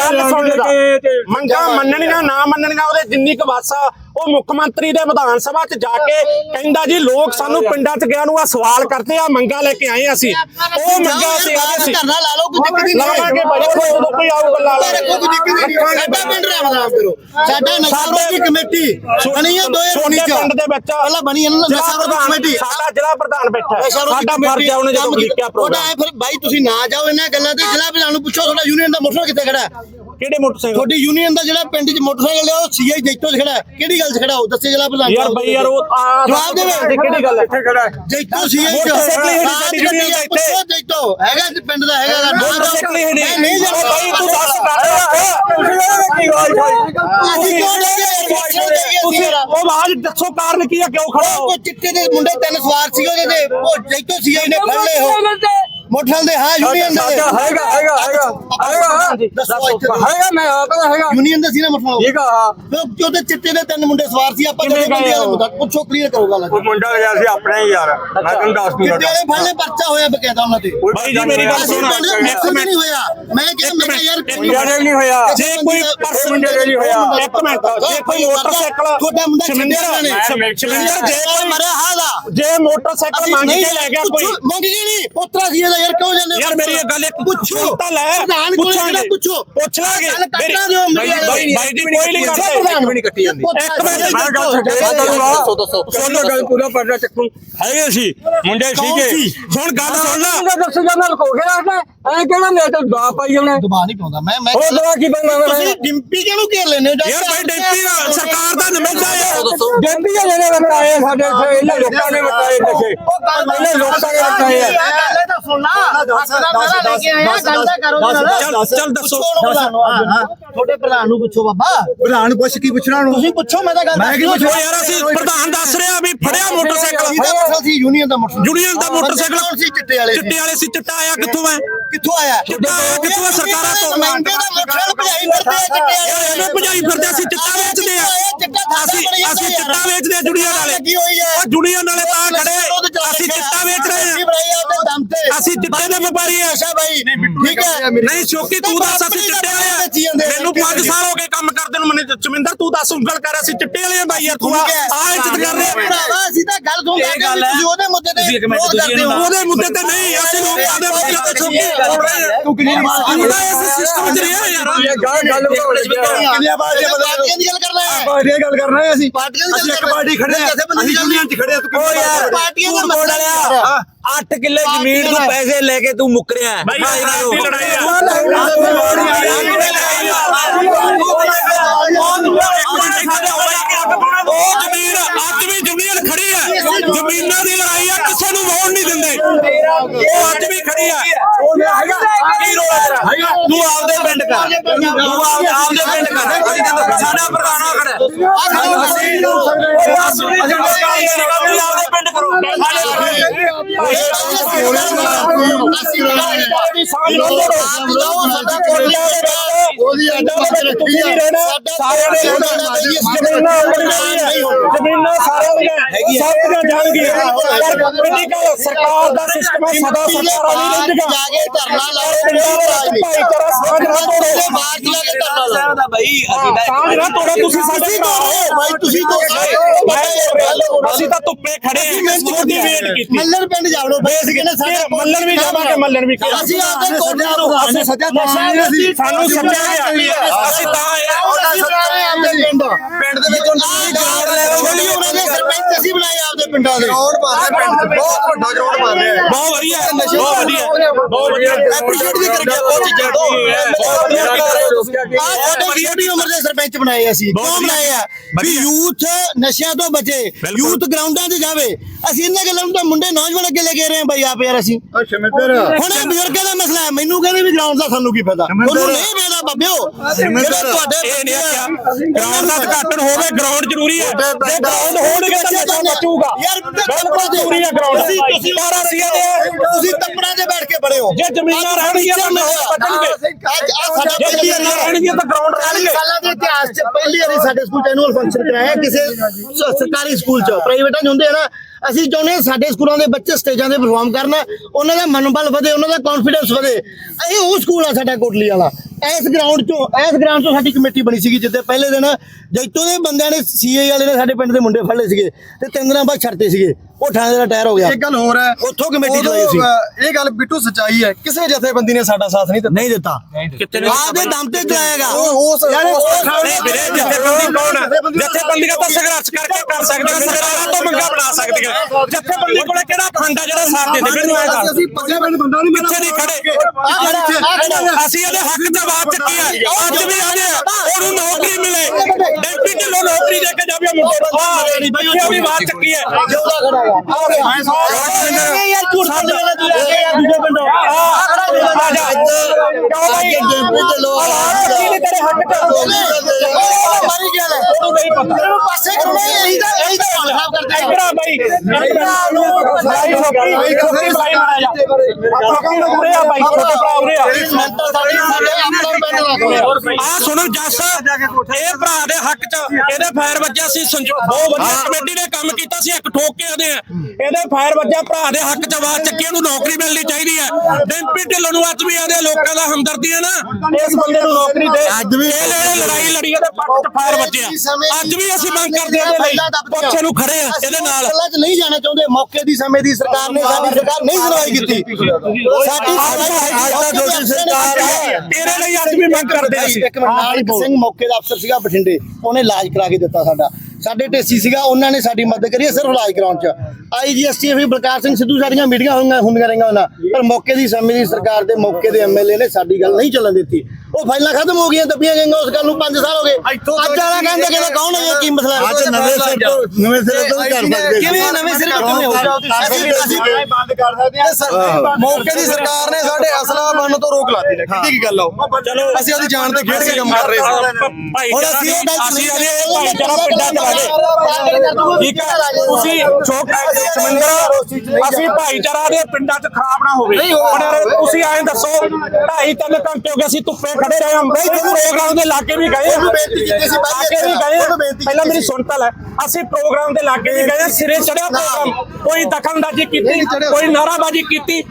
ਮੰਗਾਂ ਮੰਨਣੀਆਂ ਨਾ ਮੰਨਣੀਆਂ ਉਹਦੇ ਜਿੰਨੀ ਕੁ ਵਾਸਾ ਉਹ ਮੁੱਖ ਮੰਤਰੀ ਦੇ ਵਿਧਾਨ ਸਭਾ 'ਚ ਜਾ ਕੇ ਕਹਿੰਦਾ ਜੀ ਲੋਕ ਸਾਨੂੰ ਪਿੰਡਾਂ 'ਚ ਗਿਆ ਨੂੰ ਆ ਸਵਾਲ ਕਰਦੇ ਆ ਮੰਗਾਂ ਲੈ ਕੇ ਆਏ ਅਸੀਂ। ਉਹ ਮੰਗਾਂ ਅਸੀਂ ਆਏ ਸੀ। ਧਰਨਾ ਲਾ ਲਓ ਕੋਈ ਦਿੱਕਤ ਨਹੀਂ ਲਾਵਾਂਗੇ ਭਾਈ ਕੋਈ ਉਦੋਂ ਕੋਈ ਆਊਗਾ ਲਾ ਲਾਂਗੇ। ਕੋਈ ਦਿੱਕਤ ਨਹੀਂ ਸਾਡਾ ਪਿੰਡ ਰਾਮਦਾਸ ਕਰੋ ਸਾਡਾ ਨਸ਼ਾ ਦੀ ਕਮੇਟੀ ਬਣੀ ਹੈ 2019 ਛੋਟੇ ਚ। ਪਿੰਡ ਦੇ ਵਿੱਚ ਪਹਿਲਾਂ ਬਣੀ ਹੈ ਨਾ ਜ਼ਿਲ੍ਹਾ ਨਸ਼ਾ ਪ੍ਰਧਾਨ ਕਮੇਟੀ। ਸਾਡਾ ਜ਼ਿਲ੍ਹਾ ਪ੍ਰਧਾਨ ਬੈਠਾ ਸਾਡਾ ਫਰਜ਼ ਹੈ ਉਹਨੇ ਜਦੋਂ ਲਿਖਿਆ ਉਹਦਾ ਪ੍ਰੋਗਰਾਮ ਐ ਫਿਰ ਬਾਈ ਤੁਸੀਂ ਨਾ ਜਾਓ ਇਹਨਾਂ ਗੱਲਾਂ ਤੇ। ਜ਼ਿਲ੍ਹਾ ਪ੍ਰਧਾਨ ਨੂੰ ਪੁੱਛੋ ਤੁਹਾਡਾ ਯੂਨੀਅਨ ਦਾ ਮੋਟਰਸਾਈਕਲ ਕਿੱਥੇ ਖੜਾ ਹੈ? ਕਿਹੜੇ ਮੋਟਰਸਾਈਕਲ? ਤੁਹਾਡੀ ਯੂਨੀਅਨ ਦਾ ਜਿਹੜਾ ਪਿੰਡ 'ਚ ਮੋਟਰਸਾਈਕਲ ਹੈ ਉਹ ਸੀਆਈ ਜੈਤੋ 'ਚ ਖੜਾ ਹੈ। ਕਿਹੜੀ ਗੱਲ 'ਚ ਖੜਾ? ਉਹ ਦੱਸੇ ਜ਼ਿਲ੍ਹਾ ਪ੍ਰਧਾਨ ਯਾਰ ਬਈ ਯਾਰ ਉਹ ਆ ਜਵਾਬ ਦੇਵੇ। ਕਿਹੜੀ ਗੱਲ ਹੈ? ਜੈਤੋ ਸੀਆਈ ਮੋਟਰਸਾਈਕਲ ਹੀ ਹੈ ਸਾਡੀ ਯੂਨੀਅਨ ਦਾ ਇੱਥੇ। ਜੈਤੋ ਹੈਗਾ ਜੀ ਪਿੰਡ ਦਾ ਹੈਗਾ ਗਾ। ਨਾ ਮੋਟਰਸਾਈਕਲ ਹੀ ਨਹੀਂ ਨਹੀਂ ਜਾਣਾ ਬਾਈ ਤੂੰ ਦੱਸ ਅਸੀਂ ਕਿਉਂ ਲੈ ਗਏ? ਮੋਟਰਸਾਈਕਲ ਲੈ ਗਏ ਤੁਸੀਂ ਅਸੀਂ ਉਹ ਆਵਾਜ਼ ਦੱਸੋ ਕਾਰਨ ਕੀ ਆ ਕਿਉਂ ਖੜਾ ਹੋ? ਉਹ ਚਿੱਟੇ ਦੇ ਮੁੰਡੇ ਤਿੰਨ ਸਵਾਰ ਸੀ ਉਹਦੇ ਤੇ। ਉਹ ਜੈਤੋ ਸੀਆਈ ਨੇ ਫੜ ਲਏ ਉਹ। ਮੋਟਰਸਾਈਕਲ ਦੇ ਹਾਂ ਯੂਨੀਅਨ ਦੇ। ਹੈਗਾ ਹੈਗਾ ਹੈਗਾ ਹੈਗਾ। ਦੱਸੋ ਇੱਥੇ ਹੈਗਾ ਮੈਂ ਆਪ ਦਾ ਹੈਗਾ। ਯੂਨੀਅਨ ਦੇ ਸੀ ਨਾ ਮੋਟਰਸਾਈਕਲ? ਠੀਕ ਆ। ਫਿਰ ਉਹਦੇ ਚਿੱਟੇ ਦੇ ਤਿੰਨ ਮੁੰਡੇ ਸਵਾਰ ਸੀ ਆਪਾਂ ਕਿਵੇਂ ਜਦੋਂ ਬੰਦੇ ਗਏ ਵਾਲਾ ਉਹ? ਮੁੱਦਾ ਪੁੱਛੋ ਕਲੀਅਰ ਕਰੋ ਗੱਲ। ਉਹ ਮੁੰਡਾ ਗਿਆ ਸੀ ਆਪਣੇ ਹੀ ਯਾਰ। ਮੈਂ ਤੈਨੂੰ ਦੱਸ ਦੂੰਗਾ। ਵਾਲੇ ਫੜਨੇ ਪਰਚਾ ਹੋਇਆ ਬਕਾਇਦਾ ਉਹਨਾਂ ਤੇ। ਬਾਈ ਜੀ ਮੇਰੀ ਗੱਲ ਸੁਣੋ। ਦੇ ਮਿੰਟ। ਨਹੀਂ ਹੋਇਆ। ਮੈਂ ਕਿਹਾ ਮੈਂ ਯਾਰ ਵੀ ਨਹੀਂ ਹੋਇਆ। ਜੇ ਕੋਈ ਪਰਸਨ ਮੁੰਡੇ ਦੇ ਨਹੀਂ ਹੋਇਆ। ਇੱਕ ਮਿੰਟ। ਜੇ ਕੋਈ ਮੋਟਰਸਾਈਕਲ ਤੁਹਾਡਾ ਮੁੰਡਾ ਸ਼ਮਿੰਦਰ ਨੇ। ਸ਼ਮਿੰਦਰ ਜੇ ਮਰਿਆ ਹਾਲਾ ਜੇ ਮੋਟਰਸਾਈਕਲ ਮੰਗ ਕੇ ਲੈ ਗਿਆ ਕੋਈ ਮੰਗ ਕੇ ਨਹੀਂ। ਪੁੱਤਰਾ ਸੀ ਇਹਦਾ ਯਾਰ ਕਿਉਂ ਜਾਂਦੇ ਯਾਰ ਮੇਰੀ ਇਹ ਗੱਲ ਇੱਕ ਪੁੱਛੋ। ਤਾਂ ਲੈ ਪ੍ਰਧਾਨ ਕੋਲ ਪੁੱਛਾਂਗੇ। ਪੁੱਛੋ? ਪੁੱਛ ਲਾਂਗੇ ਮੇਰੀ ਬਾਈ ਜੀ ਕੋਈ ਨਹੀਂ ਕਰਦੇ। ਪ੍ਰਧਾਨ। ਵੀ ਨਹੀਂ ਕੱਟੀ ਜਾਂਦੀ ਇੱਕ ਮਿੰਟ ਮੈਂ ਗੱਲ ਦੱਸੋ ਦੱਸੋ ਸੁਣੋ ਗੱਲ ਪੂਰਾ ਪਰਦਾ ਚੱਕੂ ਹੈਗੇ ਸੀ। ਮੁੰਡੇ ਸੀਗੇ। ਹੁਣ ਗੱਲ ਸੁਣ ਲੈ। ਦੱਸ ਜਾਂਦਾ ਲਕੋ ਗਿਆ ਐ ਕਿਹੜਾ ਤੇ ਦਵਾ ਪਾਈ ਉਹਨੇ? ਦਬਾ ਨਹੀਂ ਪਾਉਂਦਾ। ਮੈਂ ਮੈਂ ਉਹ ਦਵਾ ਕੀ ਬੰਦਾ ਤੁਸੀਂ ਡਿੰਪੀ ਕਿਹਨੂੰ ਘੇਰ ਲੈਨੇ ਹੋ ਯਾਰ ਭਾਈ ਡਿੰਪੀ ਦਾ ਸਰਕਾਰ ਦਾ ਨੁਮਾਇੰਦਾ ਹੈ ਜੰਦੀ ਜਿਹੜੇ ਬਤਾਏ ਸਾਡੇ ਇੱਥੇ ਇਹਨਾਂ ਲੋਕਾਂ ਨੇ ਬਤਾਏ ਨਸ਼ੇ ਇਹਨਾਂ ਲੋਕਾਂ ਨੇ ਬਤਾਏ ਆ ਗੱਲ ਤਾਂ ਸੁਣ ਲਾ ਦੱਸ ਲੈ ਕੇ ਆਇਆ ਗੱਲ ਤਾਂ ਕਰੋ ਚੱਲ ਚੱਲ ਦੱਸੋ। ਤੁਹਾਡੇ ਪ੍ਰਧਾਨ ਨੂੰ ਪੁੱਛੋ ਬਾਬਾ। ਪ੍ਰਧਾਨ ਪੁੱਛ ਕੀ ਪੁੱਛਣਾ ਨੂੰ ਤੁਸੀਂ ਪੁੱਛੋ ਮੈਂ ਤਾਂ ਗੱਲ ਮੈਂ ਕੀ ਉਹ ਯਾਰ ਅਸੀਂ ਪ੍ਰਧਾਨ ਦੱਸ ਰਿਹਾ ਵੀ ਫੜਿਆ ਮੋਟਰਸਾਈਕਲ। ਮਸਲਾ ਸੀ ਯੂਨੀਅਨ ਦਾ ਮੋਟਰਸਾਈਕਲ। ਯੂਨੀਅਨ ਦਾ ਮੋਟਰਸਾਈਕਲ। ਸੀ ਚਿੱਟੇ ਵਾਲੇ ਸੀ? ਚਿੱਟੇ ਵਾਲੇ ਸੀ ਚਿੱਟਾ ਆਇਆ ਕਿੱਥੋਂ ਹੈ ਕਿੱਥੋਂ ਆਇਆ? ਚਿੱਟਾ ਆਇਆ ਕਿੱਥੋਂ ਹੈ? ਸਰਕਾਰਾਂ ਤੋਂ। ਮੰਗੇ ਦਾ ਮੋਟਰਸਾਈਕਲ ਭਜਾਈ ਫਿਰਦੇ ਆ ਚਿੱਟੇ ਯਾਰ ਵਾਲੇ ਇਹਨੂੰ ਭਜਾਈ ਫਿਰਦੇ ਅਸੀਂ ਚਿੱਟਾ ਵੇਚਦੇ ਆ। ਅਸੀਂ ਅਸੀਂ ਚਿੱਟਾ ਵੇਚਦੇ ਆ ਜੁੜੀਆਂ ਵਾਲੇ। ਲੱਗੀ ਹੋਈ ਹੈ ਉਹ ਜੁੜੀਆਂ ਵਾਲੇ ਤਾਂ ਖੜੇ। ਅਸੀਂ ਚਿੱਟਾ ਵੇਚ ਰਹੇ ਆ। ਅਸੀਂ ਚਿੱਟੇ ਦੇ ਵਪਾਰੀ ਆ। ਠੀਕ ਹੈ? ਨਹੀਂ ਸ਼ੋਕੀ ਤੂੰ ਦੱਸ ਅਸੀਂ ਚਿੱਟੇ ਵਾਲੇ ਆ। ਮੈਨੂੰ 5 ਸਾਲ ਹੋ ਗਏ ਕੰਮ ਕਰਦੇ ਨੂੰ ਮੈਨੂੰ ਚਮਿੰਦਰ ਤੂੰ ਦੱਸ ਉਂਗਲ ਕਰ ਅਸੀਂ ਚਿੱਟੇ ਵਾਲੇ ਆ ਬਾਈ ਯਾਰ ਤੂੰ ਆ ਆ ਇੱਜ਼ਤ ਕਰ ਰਿਹਾ। ਭਰਾਵਾ ਅਸੀਂ ਤਾਂ ਗੱਲ ਸੁਣ ਇਹ ਹੈ। ਤੁਸੀਂ ਉਹਦੇ ਮੁੱਦੇ ਤੇ ਵਿਰੋਧ ਕਰਦੇ ਹੋ। ਉਹਦੇ ਮੁੱਦੇ ਤੇ ਨਹੀਂ ਅਸੀਂ ਲੋਕਾਂ ਦੇ ਮੁੱਦੇ ਤੇ ਰਹੇ ਆ ਤੂੰ ਕਿੰਨੀ ਉਹਦਾ ਇਸ ਸਿਸਟਮ ਚ ਰਿਹਾ ਯਾਰ। ਇਹ ਗੱਲ ਗੱਲ ਹੋ ਰਹੀ। ਹੈ ਕਿੰਨੀਆਂ ਪਾਰਟੀਆਂ ਦੀ ਗੱਲ ਕਰਨਾ ਹੈ? ਪਾਰਟੀਆਂ ਗੱਲ ਕਰਨਾ ਹੈ ਅਸੀਂ। ਪਾਰਟੀਆਂ ਦੀ ਅਸੀਂ ਗੱਲ ਇੱਕ ਪਾਰਟੀ ਖੜੇ ਆ। ਅਸੀਂ ਯੂਨੀਅਨ ਚ ਖੜੇ ਆ ਤੂੰ ਓ ਯਾਰ ਪਾਰਟੀਆਂ ਦਾ ਮਸਲਾ 8 ਕਿੱਲੇ ਜ਼ਮੀਨ ਦਾ। ਪੈਸੇ ਲੈ ਕੇ ਤੂੰ ਮੁੱਕਰਿਆ ਹੈ। ਬਾਈ ਭਾਈ ਲੜਾਈ ਨਾਲੋਂ। ਲੜਾਈ ਆ ਉਹ ਜ਼ਮੀਨ ਅੱਜ ਵੀ ਜ਼ਮੀਨ ਖੜੀ ਹੈ ਜ਼ਮੀਨਾਂ ਦੀ ਲੜਾਈ ਆ ਕਿਸੇ ਨੂੰ ਵੋਟ ਨਹੀਂ ਦਿੰਦੇ ਉਹ ਅੱਜ ਵੀ ਖੜੀ ਹੈ ਕੀ ਰੋਲਾ ਤੇਰਾ ਤੂੰ ਆਪਦੇ ਪਿੰਡ ਕਰ ਤੂੰ ਆਪ ਆਪਦੇ ਪਿੰਡ ਕਰ ਸਾਡਾ ਪ੍ਰਧਾਨ ਆ ਖੜਾ ਅਸੀਂ ਆਪਦੇ ਪਿੰਡ ਕਰੋ ਆ ਸਾਰਿਆਂ ਦੇ ਜ਼ਮੀਨਾਂ ਜ਼ਮੀਨਾਂ ਸਾਰਿਆਂ ਦੀਆਂ ਸਭ ਦੀਆਂ ਜਾਣਗੀਆਂ ਪਰ ਪੋਲੀਟੀਕਲ ਸਰਕਾਰ ਦਾ ਸਿਸਟਮ ਹੈ ਸਦਾ ਸਰਕਾਰਾਂ ਨਹੀਂ ਰਹਿੰਦੀਆਂ ਜਾ ਕੇ ਧਰਨਾ ਲਾਓ ਭਾਈਚਾਰਾ ਸਾਂਝ ਨਾ ਤੋੜੋ ਬਾਹਰ ਜਾ ਕੇ ਧਰਨਾ ਲਾਓ ਦਾ ਬਈ ਅਸੀਂ ਸਾਂਝ ਨਾ ਤੋੜੋ ਤੁਸੀਂ ਸਾਡੇ ਤੁਸੀਂ ਭਰਾ ਤੋੜੋ ਹੋ ਭਾਈ ਤੁਸੀਂ ਮੈਂ ਤੋੜੋ ਅਸੀਂ ਤਾਂ ਧੁੱਪੇ ਖੜੇ ਹਾਂ ਛੋਟੀ ਵੇਟ ਕੀਤੀ ਮੱਲਰ ਪਿੰਡ ਜਾਵੜੋ ਬੇਸ ਕਿਨੇ ਸਾਡੇ ਫਿਰ ਮੱਲਣ ਵੀ ਜਾਵਾਂਗੇ ਮੱਲਣ ਵੀ ਕਰਾਂਗੇ ਅਸੀਂ ਆਪਦੇ ਕੋਟਿਆਂ ਨੂੰ ਅਸੀਂ ਸੱਜਾ ਸਾਨੂੰ ਸਮਝਿਆ ਗਿਆ ਅਸੀਂ ਤਾਂ ਅਸੀਂ ਬਣਾਏ ਆਪਦੇ ਪਿੰਡ ਪਿੰਡ ਦੇ ਵਿੱਚ ਆਹ ਗਰਾਊਂਡ ਲੈ ਹੋਲੀ ਉਹਨਾਂ ਦੇ ਸਰਪੰਚ ਅਸੀਂ ਬਣਾਏ ਆਪਦੇ ਪਿੰਡਾਂ ਦੇ। ਗਰਾਊਂਡ ਮਾਰ ਰਿਹਾ ਪਿੰਡ 'ਚ। ਬਹੁਤ ਵੱਡਾ ਗਰਾਊਂਡ ਮਾਰ ਰਿਹਾ ਬਹੁਤ ਵਧੀਆ। ਬਹੁਤ ਵਧੀਆ। ਬਹੁਤ ਵਧੀਆ। ਐਪਰੀਸ਼ੀਏਟ ਵੀ ਕਰਕੇ ਬਹੁਤ ਚੀਜ਼ਾਂ ਤੋਂ ਬਹੁਤ ਵਧੀਆ। ਆਹ ਸਾਡੇ ਛੋਟੀ ਉਮਰ ਦੇ ਸਰਪੰਚ ਬਣਾਏ ਅਸੀਂ। ਕਿਉਂ ਬਣਾਏ ਆ? ਵੀ ਯੂਥ ਨਸ਼ਿਆਂ ਤੋਂ ਬਚੇ। ਯੂਥ ਗਰਾਊਂਡਾਂ 'ਤੇ ਜਾਵੇ। ਅਸੀਂ ਇਹਨਾਂ ਗੱਲਾਂ ਨੂੰ ਤਾਂ ਮੁੰਡੇ ਨੌਜਵਾਨ ਅੱਗੇ ਲੈ ਕੇ ਰਹੇ ਹਾਂ ਬਈ ਆਪ ਯਾਰ ਅਸੀਂ। ਸ਼ਮਿੰਦਰ। ਹੁਣ ਇਹ ਬਜ਼ੁਰਗਾਂ ਦਾ ਮਸਲਾ ਹੈ। ਮੈਨੂੰ ਕਹਿੰਦੇ ਵੀ ਗਰਾਊਂਡ ਦਾ ਸਾਨੂੰ ਕੀ ਫਾਇਦਾ ਤੁਹਾਨੂੰ ਨਹੀਂ ਫਾਇਦਾ ਬੱਬਿਓ ਜਿਹੜਾ ਤੁਹਾਡੇ ਇਹ ਨਹੀਂ ਆਖਿਆ। ਗਰਾਊਂਡ ਦਾ ਉਦਘਾਟਨ ਹੋਵੇ ਗਰਾਊਂਡ ਜ਼ਰੂਰੀ ਹੈ। ਜੇ ਗਰਾਊਂਡ ਹੋਣਗੇ ਤਾਂ ਨਸ਼ਾ ਬਚੂਗਾ। ਯਾਰ ਬਿਲਕੁਲ ਜ਼ਰੂਰੀ ਹੈ ਗਰਾਊਂਡ ਤੁਸੀਂ ਤੁਸੀਂ ਪਰ ਅਸੀਂ ਇਹਦੇ ਤੁਸੀਂ ਤੱਪੜਾਂ 'ਤੇ ਬੈਠ ਕੇ ਬੜੇ ਹੋ। ਜੇ ਜ਼ਮੀਨਾਂ ਰਹਿਣਗੀਆਂ ਤਾਂ ਨਸ਼ਾ ਬਚਣਗੇ ਅੱਜ ਆ ਸਾਡਾ ਜੇ ਪਹਿਲੀ ਜ਼ਮੀਨਾਂ ਵਾਰ ਰਹਿਣਗੀਆਂ ਤਾਂ ਗਰਾਊਂਡ ਰਹਿਣਗੇ। ਸਾਲਾਂ ਦੇ ਇਤਿਹਾਸ 'ਚ ਪਹਿਲੀ ਵਾਰੀ ਸਾਡੇ ਸਕੂਲ 'ਚ ਐਨੂਅਲ ਫੰਕਸ਼ਨ ਕਰਾਇਆ ਕਿਸੇ ਸਰਕਾਰੀ ਸਕੂਲ 'ਚ। ਪ੍ਰਾਈਵੇਟਾਂ 'ਚ ਹੁੰਦੇ ਆ ਨਾ। ਅਸੀਂ ਚਾਹੁੰਦੇ ਹਾਂ ਸਾਡੇ ਸਕੂਲਾਂ ਦੇ ਬੱਚੇ ਸਟੇਜਾਂ ਤੇ ਪਰਫਾਰਮ ਕਰਨ। ਉਹਨਾਂ ਦਾ ਮਨੋਬਲ ਵਧੇ ਉਹਨਾਂ ਦਾ ਕੌਨਫੀਡੈਂਸ ਵਧੇ। ਇਹ ਉਹ ਸਕੂਲ ਆ ਸਾਡਾ ਕੋਟਲੀ ਵਾਲਾ। ਇਸ ਗਰਾਊਂਡ 'ਚੋਂ ਇਸ ਗਰਾਊਂਡ 'ਚੋਂ ਸਾਡੀ ਕਮੇਟੀ ਬਣੀ ਸੀਗੀ ਜਿੱਦੇ ਪਹਿਲੇ ਦਿਨ ਜੈਤੋ ਦੇ ਬੰਦਿਆਂ ਨੇ ਸੀਏ ਵਾਲੇ ਨੇ ਸਾਡੇ ਪਿੰਡ ਦੇ ਮੁੰਡੇ ਫੜ ਲਏ ਸੀਗੇ ਤੇ ਤਿੰਨ ਦਿਨਾਂ ਬਾਅਦ ਛੱਡਤੇ ਸੀਗੇ। ਉਹ ਥਾਣੇ ਦਾ ਟਾਇਰ ਹੋ ਗਿਆ। ਇੱਕ ਗੱਲ ਹੋਰ ਹੈ ਉੱਥੋਂ ਕਮੇਟੀ ਚਲਾਈ ਸੀ। ਇਹ ਗੱਲ ਬਿੱਟੂ ਸੱਚਾਈ ਹੈ ਕਿਸੇ ਜਥੇਬੰਦੀ ਨੇ ਸਾਡਾ ਸਾਥ ਨਹੀਂ ਦਿੱਤਾ। ਨਹੀਂ ਦਿੱਤਾ। ਕਿਤੇ ਆਪਦੇ ਦਮ ਤੇ ਚਲਾਏਗਾ ਉਹ ਉਸ ਵੀਰੇ ਜਥੇਬੰਦੀ ਕੌਣ ਹੈ? ਜਥੇਬੰਦੀਆਂ ਤਾਂ ਸੰਘਰਸ਼ ਕਰਕੇ ਕਰ ਸਕਦੀਆਂ ਸਰਕਾਰਾਂ ਤੋਂ ਮੰਗਾ ਬਣਾ ਸਕਦੀਆਂ ਜਥੇਬੰਦੀ ਕੋਲੇ ਕਿਹੜਾ ਫੰਡ ਆ ਜਿਹੜਾ ਸਾਥ ਦੇ ਦੇ ਮੈਨੂੰ ਇਹ ਦੱਸ। ਅਸੀਂ ਪੱਗੇ ਬੰਦ ਬੰਦਾ ਨਹੀਂ ਪਿੱਛੇ ਨਹੀਂ ਖੜੇ? ਅਸੀਂ ਇਹਦੇ ਹੱਕ ਦਾ ਆਵਾਜ਼ ਚੱਕੀ ਹੈ ਅੱਜ ਵੀ ਆਦੇ ਉਹਨੂੰ ਨੌਕਰੀ ਮਿਲੇ ਡੈਂਪੀ ਢਿੱਲੋਂ ਨੌਕਰੀ ਦੇ ਕੇ ਜਾਵੇ ਮੁੰਡੇ ਨੂੰ ਆਹ ਪਿੱਛੇ ਵੀ ਆਵਾਜ਼ ਚੱਕੀ ਹੈ ਜਿਉਂਦਾ ਖੜਾ ਹੈਗਾ ਇਹ ਯਾਰ ਝੂਠ ਬੋਲਦੇ ਨੇ ਤੂੰ ਅੱਗੇ ਯਾਰ ਦੂਜੇ ਪਿੰਡੋਂ ਆ ਜਾ ਕਿਉਂ ਭਾਈ ਡੈਂਪੀ ਤੇ ਲੋ ਆਵਾਜ਼ ਚੱਕੀ ਨੇ ਤੇਰੇ ਹੱਕ ਚ ਮਾਰੀ ਗਿਆ ਲੈ ਉਹਨੂੰ ਨਹੀਂ ਪਤਾ ਇਹਨੂੰ ਪਾਸੇ ਕਰਨਾ ਇਹੀ ਤਾਂ ਇਹੀ ਤਾਂ ਹਾਲ ਖਰਾਬ ਕਰਦੇ ਆ ਇਕਰਾ ਬਾਈ ਬਾਈ ਛੋਕਰੀ ਛੋਕਰੀ ਬਾਈ ਮਾਰਾ ਜਾ ਛੋਕਰੀ ਨੂੰ ਉਰੇ ਆ ਬਾਈ ਛੋਟੇ ਭਰਾ ਉਰੇ ਆ ਆ ਸੁਣੋ ਜੱਸ ਇਹ ਭਰਾ ਦੇ ਹੱਕ ਚ ਇਹਦੇ ਫਾਇਰ ਵੱਜਿਆ ਸੀ ਸੰਜੋ ਬਹੁਤ ਵਧੀਆ ਕਮੇਟੀ ਨੇ ਕੰਮ ਕੀਤਾ ਸੀ ਇੱਕ ਠੋਕ ਕੇ ਆਦੇ ਆ ਇਹਦੇ ਫਾਇਰ ਵੱਜਿਆ ਭਰਾ ਦੇ ਹੱਕ ਚ ਆਵਾਜ਼ ਚੱਕੀ ਉਹਨੂੰ ਨੌਕਰੀ ਮਿਲਣੀ ਚਾਹੀਦੀ ਹੈ। ਡੈਂਪੀ ਢਿੱਲੋਂ ਨੂੰ ਅੱਜ ਵੀ ਆਦੇ ਲੋਕਾਂ ਦਾ ਹਮਦਰਦੀ ਹੈ ਨਾ। ਇਸ ਬੰਦੇ ਨੂੰ ਨੌਕਰੀ ਦੇ। ਅੱਜ ਵੀ ਇਹ ਜਿਹੜੇ ਲੜਾਈ ਲੜੀ ਉਹਦੇ ਪੱਟ ਚ ਫਾਇਰ ਵੱਜਿਆ। ਅੱਜ ਵੀ ਅਸੀਂ ਮੰਗ ਕਰਦੇ ਹਾਂ ਇਹਦੇ ਲਈ ਪੁੱਛੇ ਨੂੰ ਖੜੇ ਆ ਇਹਦੇ ਨਾਲ। ਗੱਲਾਂ 'ਚ ਨਹੀਂ ਜਾਣਾ ਚਾਹੁੰਦੇ ਮੌਕੇ ਦੀ ਸਮੇਂ ਦੀ ਸਰਕਾਰ ਨੇ ਸਾਡੀ ਸਰਕਾਰ ਨਹੀਂ ਸੁਣਵਾਈ ਕੀਤੀ। ਸਾਡੀ ਅੱਜ ਸਰਕਾਰ ਹੈ। ਤੇਰੇ ਲਈ ਅੱਜ ਵੀ ਮੰਗ ਕਰਦੇ ਅਸੀਂ ਮਿੰਟ ਨਾਨਕ ਸਿੰਘ ਮੌਕੇ ਦਾ ਅਫਸਰ ਸੀਗਾ ਬਠਿੰਡੇ ਉਹਨੇ ਇਲਾਜ ਕਰਾ ਕੇ ਦਿੱਤਾ ਸਾਡਾ। ਸਾਡੇ ਢੇਸੀ ਸੀਗਾ ਉਹਨਾਂ ਨੇ ਸਾਡੀ ਮਦਦ ਕਰੀ ਸਿਰਫ ਇਲਾਜ ਕਰਾਉਣ ਚ। ਆਈਜੀਐਸਟੀ ਵੀ ਬਲਕਾਰ ਸਿੰਘ ਸਿੱਧੂ ਸਾਡੀਆਂ ਮੀਟਿੰਗਾਂ ਹੋਈਆਂ ਹੁੰਦੀਆਂ ਰਹੀਆਂ ਉਹਨਾਂ। ਪਰ ਮੌਕੇ ਦੀ ਸਮੇਂ ਦੀ ਸਰਕਾਰ ਦੇ ਮੌਕੇ ਦੇ ਐਮਐਲਏ ਨੇ ਸਾਡੀ ਗੱਲ ਨਹੀਂ ਚੱਲਣ ਦਿੱਤੀ। ਉਹ ਫਾਈਲਾਂ ਖਤਮ ਹੋ ਗਈਆਂ ਦੱਬੀਆਂ ਗਈਆਂ ਉਸ ਗੱਲ ਨੂੰ 5 ਸਾਲ ਹੋ ਗਏ। ਅੱਜ ਵਾਲਾ ਕਹਿੰਦਾ ਕਿ ਕੌਣ ਹੈ ਇਹ ਕੀ ਮਸਲਾ ਹੈ? ਅੱਜ ਨਵੇਂ ਸਿਰ ਤੋਂ ਨਵੇਂ ਸਿਰ ਤੋਂ ਕਰ ਸਕਦੇ। ਕਿਵੇਂ ਨਵੇਂ ਸਿਰੇ ਤੋਂ ਕਿਵੇਂ ਹੋ ਗਿਆ? ਅਸੀਂ ਅਸੀਂ ਬੰਦ ਕਰ ਸਕਦੇ ਸਰ- ਮੌਕੇ ਦੀ ਸਰਕਾਰ ਨੇ ਸਾਡੇ ਅਸਲਾ ਬਣਨ ਤੋਂ ਰੋਕ ਲਾਤੀ ਨੇ। ਕਿੱਡੀ ਕੀ ਗੱਲ ਆ ਚਲੋ ਅਸੀਂ ਉਹਦੀ ਜਾਨ ਤੇ ਖੇਡ ਕੇ ਕੰਮ ਕਰ ਰਹੇ ਸੀ। ਹੁਣ ਅਸੀਂ ਉਹ ਗੱਲ ਅਸੀਂ ਇਹਦੇ ਭਾਈਚਾਰਾ ਪਿੰਡਾਂ ਚ ਲਾਗੇ ਠੀਕ ਹੈ। ਤੁਸੀਂ ਚੋਕ ਸਮਿੰਦਰ ਅਸੀਂ ਭਾਈਚਾਰਾ ਦੇ ਪਿੰਡਾਂ ਚ ਖਰਾਬ ਨਾ ਹੋਵੇ। ਹੁਣ ਤੁਸੀਂ ਐਂ ਦੱਸੋ ਢਾਈ ਤਿੰਨ ਘੰਟੇ ਹੋ ਗਏ ਅਸੀਂ ਧੁੱਪੇ ਖੜੇ ਰਹੇ ਹਾਂ। ਬਈ ਪ੍ਰੋਗਰਾਮ ਦੇ ਲਾਗੇ ਵੀ ਗਏ ਉਹਨੂੰ ਬੇਨਤੀ ਕੀਤੀ ਸੀ, ਬਾਈ ਲਾਗੇ ਵੀ ਗਏ ਬੇਨਤੀ ਪਹਿਲਾਂ ਮੇਰੀ ਸੁਣ ਤਾਂ ਲੈ ਅਸੀਂ ਪ੍ਰੋਗਰਾਮ ਦੇ ਲਾਗੇ ਵੀ ਗਏ ਸਿਰੇ ਚੜਿਆ ਪ੍ਰੋਗਰਾਮ ਕੋਈ ਦਖਲਅੰਦਾਜ਼ੀ ਕੀਤੀ ਕੋਈ ਨਾਰਾਬਾਜ਼ੀ ਕੀਤੀ।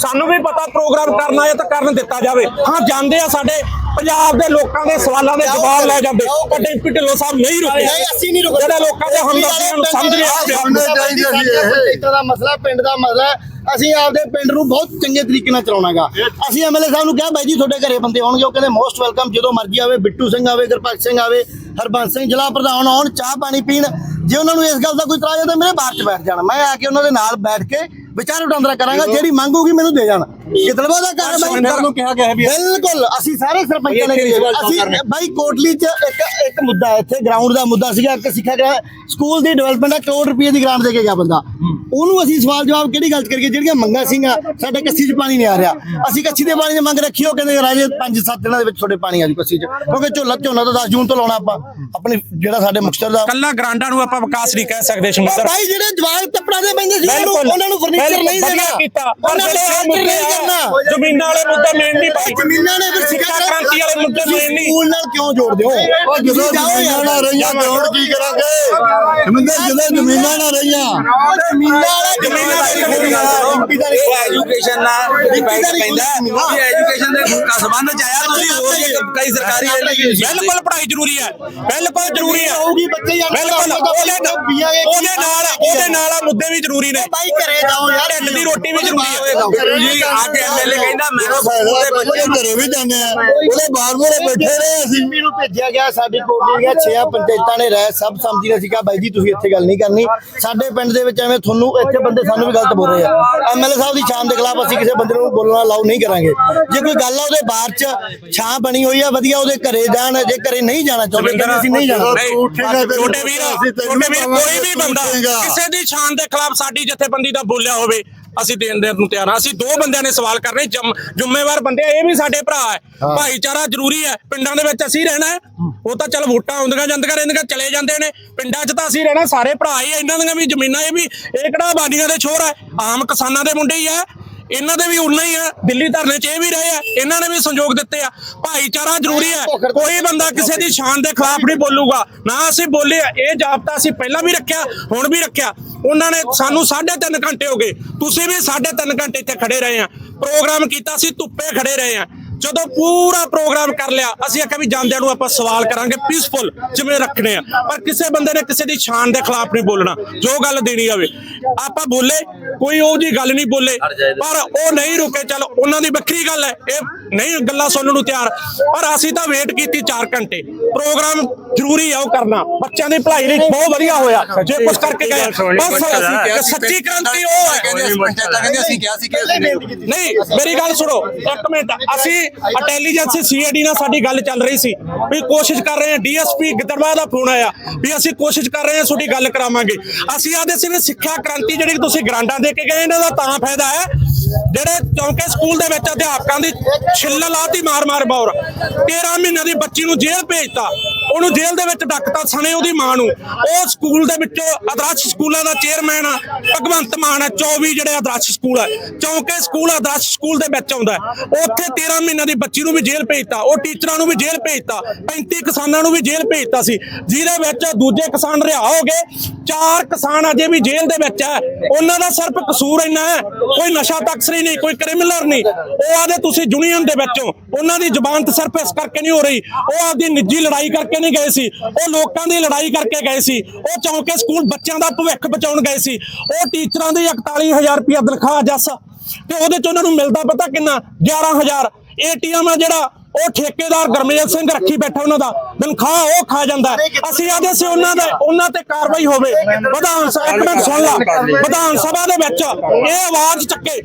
ਸਾਨੂੰ ਵੀ ਪਤਾ ਪ੍ਰੋਗਰਾਮ ਕਰਨਾ ਹੈ ਤਾਂ ਕਰਨ ਦਿੱਤਾ ਜਾਵੇ। ਹਾਂ ਜਾਂਦੇ ਆ ਸਾਡੇ ਪੰਜਾਬ ਦੇ ਲੋਕਾਂ ਦੇ ਸਵਾਲਾਂ ਦੇ ਜਵਾਬ ਲੈ ਜਾਂਦੇ। ਕੱਡੇ ਢਿੱਲੋਂ ਸਾਹਿਬ ਨਹੀਂ ਰੁਕੇ। ਨਹੀਂ ਅਸੀਂ ਨਹੀਂ ਰੁਕਦੇ। ਜਿਹੜੇ ਲੋਕਾਂ ਦੇ ਹਮਦਰਦੀਆਂ ਨੂੰ ਸਮਝ ਰਿਹਾ ਇੱਦਾਂ ਦਾ ਮਸਲਾ ਪਿੰਡ ਦਾ ਮਸਲਾ ਹੈ। ਅਸੀਂ ਆਪਦੇ ਪਿੰਡ ਨੂੰ ਬਹੁਤ ਚੰਗੇ ਤਰੀਕੇ ਨਾਲ ਚਲਾਉਣਾਗਾ। ਅਸੀਂ ਐਮਐਲਏ ਸਾਹਿਬ ਨੂੰ ਕਿਹਾ ਬਾਈ ਜੀ ਤੁਹਾਡੇ ਘਰੇ ਬੰਦੇ ਆਉਣਗੇ। ਉਹ ਕਹਿੰਦੇ ਮੋਸਟ ਵੈਲਕਮ ਜਦੋਂ ਮਰਜ਼ੀ ਆਵੇ ਬਿੱਟੂ ਸਿੰਘ ਆਵੇ ਗੁਰਪ੍ਰੀਤ ਸਿੰਘ ਆਵੇ ਹਰਬੰਸ ਸਿੰਘ ਜ਼ਿਲ੍ਹਾ ਪ੍ਰਧਾਨ ਆਉਣ ਚਾਹ ਪਾਣੀ ਪੀਣ। ਜੇ ਉਹਨਾਂ ਨੂੰ ਇਸ ਗੱਲ ਦਾ ਕੋਈ ਇਤਰਾਜ਼ ਹੈ ਤਾਂ ਮੇਰੇ ਬਾਹਰ ਚ ਬੈਠ ਜਾਣਾ। ਮੈਂ ਆ ਕੇ ਉਹਨਾਂ ਦੇ ਨਾਲ ਬੈਠ ਕੇ ਵਿਚਾਰ ਵਟਾਂਦਰਾ ਕਰਾਂਗਾ ਜਿਹੜੀ ਮੰਗ ਹੋਊਗੀ ਮੈਨੂੰ ਦੇ ਜਾਣ। ਕਿਤਲਵਾ ਦਾ ਕਰ ਬਾਈ ਸੁਰਿੰਦਰ ਨੂੰ ਕਿਹਾ ਗਿਆ ਵੀ ਬਿਲਕੁਲ ਅਸੀਂ ਸਾਰੇ ਸਰਪੰਚਾਂ ਨੇ ਅਸੀਂ। ਬਾਈ ਕੋਟਲੀ ਚ ਇੱਕ ਇੱਕ ਮੁੱਦਾ ਇੱਥੇ ਗਰਾਊਂਡ ਦਾ ਮੁੱਦਾ ਸੀਗਾ ਕਿ ਸਿੱਖਿਆ ਗਿਆ ਸਕੂਲ ਦੀ ਡਿਵੈਲਪਮੈਂਟ ਦਾ ਕਰੋੜ ਰੁਪਏ ਦੀ ਗ੍ਰਾਂਟ ਦੇ ਕੇ ਗਿਆ ਬੰਦਾ। ਉਹਨੂੰ ਅਸੀਂ ਸਵਾਲ ਜਵਾਬ ਕਿਹੜੀ ਗੱਲ ਕਰੀਏ? ਜਿਹੜੀਆਂ ਮੰਗਾਂ ਸਿੰਘਾਂ ਸਾਡੇ ਕੱਸੀ 'ਚ ਪਾਣੀ ਨਹੀਂ ਆ ਰਿਹਾ। ਅਸੀਂ ਕੱਸੀ ਦੇ ਪਾਣੀ ਦੀ ਮੰਗ ਰੱਖੀ ਉਹ ਕਹਿੰਦੇ ਰਾਜੇ 5-7 ਦਿਨਾਂ ਦੇ ਵਿੱਚ ਤੁਹਾਡੇ ਪਾਣੀ ਆ ਜੂ ਕੱਸੀ 'ਚ। ਕਿਉਂਕਿ ਝੋਲਾ ਝੋਨਾ ਤਾਂ 10 ਜੂਨ ਤੋਂ ਲਾਉਣਾ ਆਪਾਂ। ਆਪਣੀ ਜਿਹੜਾ ਸਾਡੇ ਮੁਕਤਸਰ ਦਾ ਕੱਲਾ ਗਰਾਂਡਾਂ ਨੂੰ ਆਪਾਂ ਵਿਕਾਸ ਨਹੀਂ ਕਹਿ ਸਕਦੇ ਸ਼ਮਿੰਦਰ ਭਾਈ ਜਿਹੜੇ ਜਵਾਨ ਤੱਪੜਾ ਦੇ ਬੰਦੇ ਸੀ ਉਹਨਾਂ ਨੂੰ ਫਰਨੀਚਰ ਨਹੀਂ ਦੇਣਾ। ਕੀਤਾ। ਪਰ ਉਹਨਾਂ ਨੂੰ ਜਿਹੜੇ ਨਹੀਂ ਕਰਨਾ। ਜ਼ਮੀਨਾਂ ਵਾਲੇ ਮੁੱਦੇ ਮੇਨ ਨਹੀਂ ਭਾਈ ਜ਼ਮੀਨਾਂ ਨੇ ਫਿਰ ਸਿੱਖਿਆ ਕ੍ਰਾਂਤੀ ਵਾਲੇ ਮੁੱਦੇ ਮੇਨ ਨਹੀਂ। ਸਕੂਲ ਨਾਲ ਕਿਉਂ ਜੋੜਦੇ ਹੋ? ਉਹ ਜਦੋਂ ਜ਼ਮੀਨਾਂ ਨਾ ਰਹੀਆਂ ਤੇ ਕੀ ਕਰਾਂਗੇ? ਜਦੋਂ ਜ਼ਮੀਨਾਂ ਨਾ ਰਹੀਆਂ ਜ਼ਮੀਨਾਂ ਵਾਲਾ ਜ਼ਮੀਨਾਂ ਇਹ ਐਜੂਕੇਸ਼ਨ ਨਾਲ ਡਿਪੈਂਡ ਪੈਂਦਾ ਹੈ। ਇਹ ਐਜੂਕੇਸ਼ਨ ਦੇ ਸੰਬੰਧ ਚ ਆਇਆ ਤੁਸੀਂ ਹੋਰ ਵੀ ਕਈ ਸਰਕਾਰੀ ਬਿਲਕੁਲ ਪੜ੍ਹਾਈ ਜ਼ਰੂਰੀ ਹੈ। ਬਿਲਕੁਲ ਜ਼ਰੂਰੀ ਹੈ। ਹੋਊਗੀ ਬੱਚੇ ਯਾਰ ਬਿਲਕੁਲ। ਉਹਦੇ ਨਾਲ ਉਹਦੇ ਨਾਲ ਉਹਦੇ ਨਾਲ ਆ ਮੁੱਦੇ ਵੀ ਜ਼ਰੂਰੀ ਨੇ। ਭਾਈ ਘਰੇ ਜਾਓ ਯਾਰ। ਢਿੱਡ ਦੀ ਰੋਟੀ ਵੀ ਜ਼ਰੂਰੀ ਹੈ। ਜੀ ਅੱਜ ਐਮਐਲਏ ਕਹਿੰਦਾ ਮੈਂ ਮੇਰਾ ਫਾਇਦਾ ਬੱਚੇ ਘਰੇ ਵੀ ਜਾਂਦੇ ਆ। ਉਹਦੇ ਬਾਹਰ ਮੂਹਰੇ ਬੈਠੇ ਰਹੇ ਅਸੀਂ। ਸਿੰਮੀ ਨੂੰ ਭੇਜਿਆ ਗਿਆ ਸਾਡੀ ਕੋਟਲੀ ਗਿਆ ਛੇ ਪੰਚਾਇਤਾਂ ਨੇ ਰਹਿ ਸਭ ਸਮਝੀ ਨੇ ਬਾਈ ਜੀ ਤੁਸੀਂ ਇੱਥੇ ਗੱਲ ਨਹੀਂ ਕਰਨੀ। ਸਾਡੇ ਪਿੰਡ ਦੇ ਵਿੱਚ ਐਵੇਂ ਤੁਹਾਨੂੰ ਇੱਥੇ ਬੰਦੇ ਸਾਨੂੰ ਵੀ ਗਲਤ ਬੋਲ ਰਹੇ ਆ। ਐਮਐਲਏ ਸਾਹਿਬ ਦੀ ਸ਼ਾਨ ਦੇ ਖਿਲਾਫ ਅਸੀਂ ਕਿਸੇ ਬੰਦੇ ਨੂੰ ਬੋਲਣਾ ਅਲਾਉ ਨਹੀਂ ਕਰਾਂਗੇ। ਜੇ ਕੋਈ ਗੱਲ ਆ ਉਹਦੇ ਬਾਹਰ ਚ ਛਾਂ ਬਣੀ ਹੋਈ ਆ ਵਧੀਆ ਉਹਦੇ ਘਰੇ ਜਾਣ ਜੇ ਘਰੇ ਨਹੀਂ ਜਾਣਾ ਚਾਹੁੰਦੇ ਕਹਿੰਦੇ ਅਸੀਂ ਨਹੀਂ ਜਾਣਾ। ਤੇ ਛੋਟੇ ਵੀਰ ਕੋਈ ਵੀ ਬੰਦਾ। ਕਿਸੇ ਦੀ ਸ਼ਾਨ ਦੇ ਖਿਲਾਫ ਸਾਡੀ ਜਥੇਬੰਦੀ ਦਾ ਬੋਲਿਆ ਹੋਵੇ ਅਸੀਂ ਦੇਣ ਦੇ ਨੂੰ ਤਿਆਰ ਹਾਂ। ਅਸੀਂ ਦੋ ਬੰਦਿਆਂ ਨੇ ਸਵਾਲ ਕਰਨੇ ਜਮ- ਜ਼ਿੰਮੇਵਾਰ ਬੰਦੇ ਆ, ਇਹ ਵੀ ਸਾਡੇ ਭਰਾ ਹੈ। ਭਾਈਚਾਰਾ ਜ਼ਰੂਰੀ ਹੈ। ਪਿੰਡਾਂ ਦੇ ਵਿੱਚ ਅਸੀਂ ਰਹਿਣਾ ਹੈ। ਉਹ ਤਾਂ ਚੱਲ ਵੋਟਾਂ ਆਉਂਦੀਆਂ ਜਾਂਦੀਆਂ ਰਹਿੰਦੀਆਂ ਚਲੇ ਜਾਂਦੇ ਨੇ। ਪਿੰਡਾਂ 'ਚ ਤਾਂ ਅਸੀਂ ਰਹਿਣਾ ਸਾਰੇ ਭਰਾ ਹੀ ਆ, ਇਹਨਾਂ ਦੀਆਂ ਵੀ ਜ਼ਮੀਨਾਂ ਇਹ ਵੀ ਇਹ ਕਿਹੜਾ ਆਬਾਦੀਆਂ ਦੇ ਛੋਰ ਹੈ? ਆਮ ਕਿਸਾਨਾਂ ਦੇ ਮੁੰਡੇ ਹੀ ਆ। ਇਹਨਾਂ ਦੇ ਵੀ ਉਨਾ ਹੀ ਆ, ਦਿੱਲੀ ਧਰਨੇ 'ਚ ਇਹ ਵੀ ਰਹੇ ਆ, ਇਹਨਾਂ ਨੇ ਵੀ ਸੰਯੋਗ ਦਿੱਤੇ ਆ। ਭਾਈਚਾਰਾ ਜ਼ਰੂਰੀ ਹੈ ਕੋਈ ਬੰਦਾ ਕਿਸੇ ਦੀ ਸ਼ਾਨ ਦੇ ਖਿਲਾਫ ਨਹੀਂ ਬੋਲੂਗਾ। ਨਾ ਅਸੀਂ ਬੋਲੇ ਇਹ ਜਾਬਤਾ ਅਸੀਂ ਪਹਿਲਾਂ ਵੀ ਰੱਖਿਆ, ਹੁਣ ਵੀ ਰੱਖਿਆ। ਉਹਨਾਂ ਨੇ ਸਾਨੂੰ 3.5 ਘੰਟੇ ਹੋ ਗਏ। ਤੁਸੀਂ ਵੀ 3.5 ਘੰਟੇ ਇੱਥੇ ਖੜੇ ਰਹੇ ਆ। ਪ੍ਰੋਗਰਾਮ ਕੀਤਾ ਸੀ, ਧੁੱਪੇ ਖੜੇ ਰਹੇ ਆ। ਜਦੋਂ ਪੂਰਾ ਪ੍ਰੋਗਰਾਮ ਕਰ ਲਿਆ, ਅਸੀਂ ਆਖਿਆ ਵੀ ਜਾਂਦਿਆਂ ਨੂੰ ਆਪਾਂ ਸਵਾਲ ਕਰਾਂਗੇ ਪੀਸਫੁਲ ਜਿਵੇਂ ਰੱਖਣੇ ਆ। ਪਰ ਕਿਸੇ ਬੰਦੇ ਨੇ ਕਿਸੇ ਦੀ ਸ਼ਾਨ ਦੇ ਖਿਲਾਫ ਨਹੀਂ ਬੋਲਣਾ, ਜੋ ਗੱਲ ਦੇਣੀ ਆਵੇ ਆਪਾਂ ਬੋਲੇ ਕੋਈ ਉਹ ਜੀ ਗੱਲ ਨਹੀਂ ਬੋਲੇ। ਪਰ ਉਹ ਨਹੀਂ ਰੁਕੇ ਚਲ ਉਹਨਾਂ ਦੀ ਵੱਖਰੀ ਗੱਲ ਹੈ। ਇਹ ਨਹੀਂ ਗੱਲਾਂ ਸੁਣਨ ਨੂੰ ਤਿਆਰ। ਪਰ ਅਸੀਂ ਤਾਂ ਵੇਟ ਕੀਤੀ 4 ਘੰਟੇ। ਪ੍ਰੋਗਰਾਮ ਜ਼ਰੂਰੀ ਆ ਉਹ ਕਰਨਾ। ਬੱਚਿਆਂ ਦੀ ਭਲਾਈ ਲਈ ਬਹੁਤ ਵਧੀਆ ਹੋਇਆ। ਜੇ ਕੁਝ ਕਰਕੇ ਗਏ। ਬਸ ਸੱਚੀ ਕ੍ਰਾਂਤੀ ਉਹ ਹੈ। ਕਹਿੰਦੇ ਅਸੀਂ ਕਿਹਾ ਸੀ ਕਿ ਅਸੀਂ ਨਹੀਂ ਮੇਰੀ ਗੱਲ ਸੁਣੋ। ਇੱਕ ਮਿੰਟ। ਅਸੀਂ ਇੰਟੈਲੀਜੈਂਸ ਸੀਆਈਡੀ ਨਾਲ ਸਾਡੀ ਗੱਲ ਚੱਲ ਰਹੀ ਸੀ ਵੀ ਕੋਸ਼ਿਸ਼ ਕਰ ਰਹੇ ਹਾਂ। ਡੀਐਸਪੀ ਗਿੱਦੜਵਾ ਦਾ ਫੋਨ ਆਇਆ ਵੀ ਅਸੀਂ ਕੋਸ਼ਿਸ਼ ਕਰ ਰਹੇ ਹਾਂ ਤੁਹਾਡੀ ਗੱਲ ਕਰਾਵਾਂਗੇ। ਅਸੀਂ ਆਦੇ ਸੀ ਵੀ ਸਿੱਖਿਆ ਕ੍ਰਾਂਤੀ ਜਿਹੜੀ ਤੁਸੀਂ ਗ੍ਰਾਂਟਾਂ ਦੇ ਕੇ ਗਏ ਇਹਨਾਂ ਦਾ ਤਾਂ ਫਾਇਦਾ ਹੈ। ਜਿਹੜੇ ਚੌਂਕੇ ਸਕੂਲ ਦੇ ਵਿੱਚ ਅਧਿਆਪਕਾਂ ਦੀ ਛਿੱਲ ਲਾਤੀ ਮਾਰ ਮਾਰ ਬੌਰ। 13 ਮਹੀਨਿਆਂ ਦੀ ਬੱਚੀ ਨੂੰ ਜੇਲ੍ਹ ਭੇਜਤਾ। ਉਹਨੂੰ ਜੇਲ੍ਹ ਦੇ ਵਿੱਚ ਡੱਕਤਾ ਸਣੇ ਉਹਦੀ ਮਾਂ ਨੂੰ। ਉਹ ਸਕੂਲ ਦੇ ਵਿੱਚੋਂ ਆਦਰਸ਼ ਸਕੂਲਾਂ ਦਾ ਚੇਅਰਮੈਨ ਆ, ਭਗਵੰਤ ਮਾਨ ਹੈ 24 ਜਿਹੜੇ ਆਦਰਸ਼ ਸਕੂਲ ਹੈ ਚੌਂਕੇ ਸਕੂਲ ਆਦਰਸ਼ ਸਕੂਲ ਦੇ ਵਿੱਚ ਆਉਂਦਾ ਉੱਥੇ 13 ਮਹੀਨਿਆਂ ਦੀ ਬੱਚੀ ਨੂੰ ਵੀ ਜੇਲ੍ਹ ਭੇਜਤਾ, ਉਹ ਟੀਚਰਾਂ ਨੂੰ ਵੀ ਜੇਲ੍ਹ ਭੇਜਤਾ 35 ਕਿਸਾਨਾਂ ਨੂੰ ਵੀ ਜੇਲ੍ਹ ਭੇਜਤਾ ਸੀ, ਜਿਹਦੇ ਵਿੱਚ ਦੂਜੇ ਕਿਸਾਨ ਰਿਹਾ ਹੋ ਗਏ, ਚਾਰ ਕਿਸਾਨ ਅਜੇ ਵੀ ਜੇਲ੍ਹ ਦੇ ਵਿੱਚ ਹੈ। ਉਹਨਾਂ ਦਾ ਸਿਰਫ ਕਸੂਰ ਇੰਨਾ ਹੈ, ਕੋਈ ਨਸ਼ਾ ਤਕਸਰੀ ਨਹੀਂ, ਕੋਈ ਕ੍ਰਿਮੀਨਲ ਨਹੀਂ। ਉਹ ਆਦੇ ਤੁਸੀਂ ਯੂਨੀਅਨ ਦੇ ਵਿੱਚੋਂ, ਉਹਨਾਂ ਦੀ ਜ਼ਬਾਨਤ ਸਿਰਫ ਇਸ ਕਰਕੇ ਨਹੀਂ ਹੋ ਰਹੀ, ਉਹ ਆਪਦੀ ਨਿੱਜੀ ਲੜਾਈ ਕਰਕੇ ਨਹੀਂ ਗਏ ਸੀ। ਉਹ ਲੋਕਾਂ ਦੀ ਲੜਾਈ ਕਰਕੇ ਗਏ ਸੀ। ਉਹ ਚੌਂਕੇ, ਸਕੂਲ ਬੱਚਿਆਂ ਦਾ ਭਵਿੱਖ ਬਚਾਉਣ ਗਏ ਸੀ। ਉਹ ਟੀਚਰਾਂ ਦੀ 41000 ਰੁਪਇਆ ਤਨਖਾਹ ਜੱਸ। ਤੇ ਉਹਦੇ ਚ ਉਹਨਾਂ ਨੂੰ ਮਿਲਦਾ ਪਤਾ ਕਿੰਨਾ? 11000 ਏਟੀਐਮ ਆ ਜਿਹੜਾ। ਉਹ ਠੇਕੇਦਾਰ ਗਰਮੇਲ ਸਿੰਘ ਰੱਖੀ ਬੈਠਾ ਉਹਨਾਂ ਦਾ। ਤਨਖਾਹ ਉਹ ਖਾ ਜਾਂਦਾ ਅਸੀਂ ਆਦੇ ਸੀ ਉਹਨਾਂ ਦਾ ਉਹਨਾਂ ਤੇ ਕਾਰਵਾਈ ਹੋਵੇ। ਵਿਧਾਨ ਸਭਾ ਇੱਕ ਮਿੰਟ ਸੁਣ ਲਾ। ਵਿਧਾਨ ਸਭਾ ਦੇ ਵਿੱਚ ਇਹ ਆਵਾਜ਼ ਚੱਕੇ।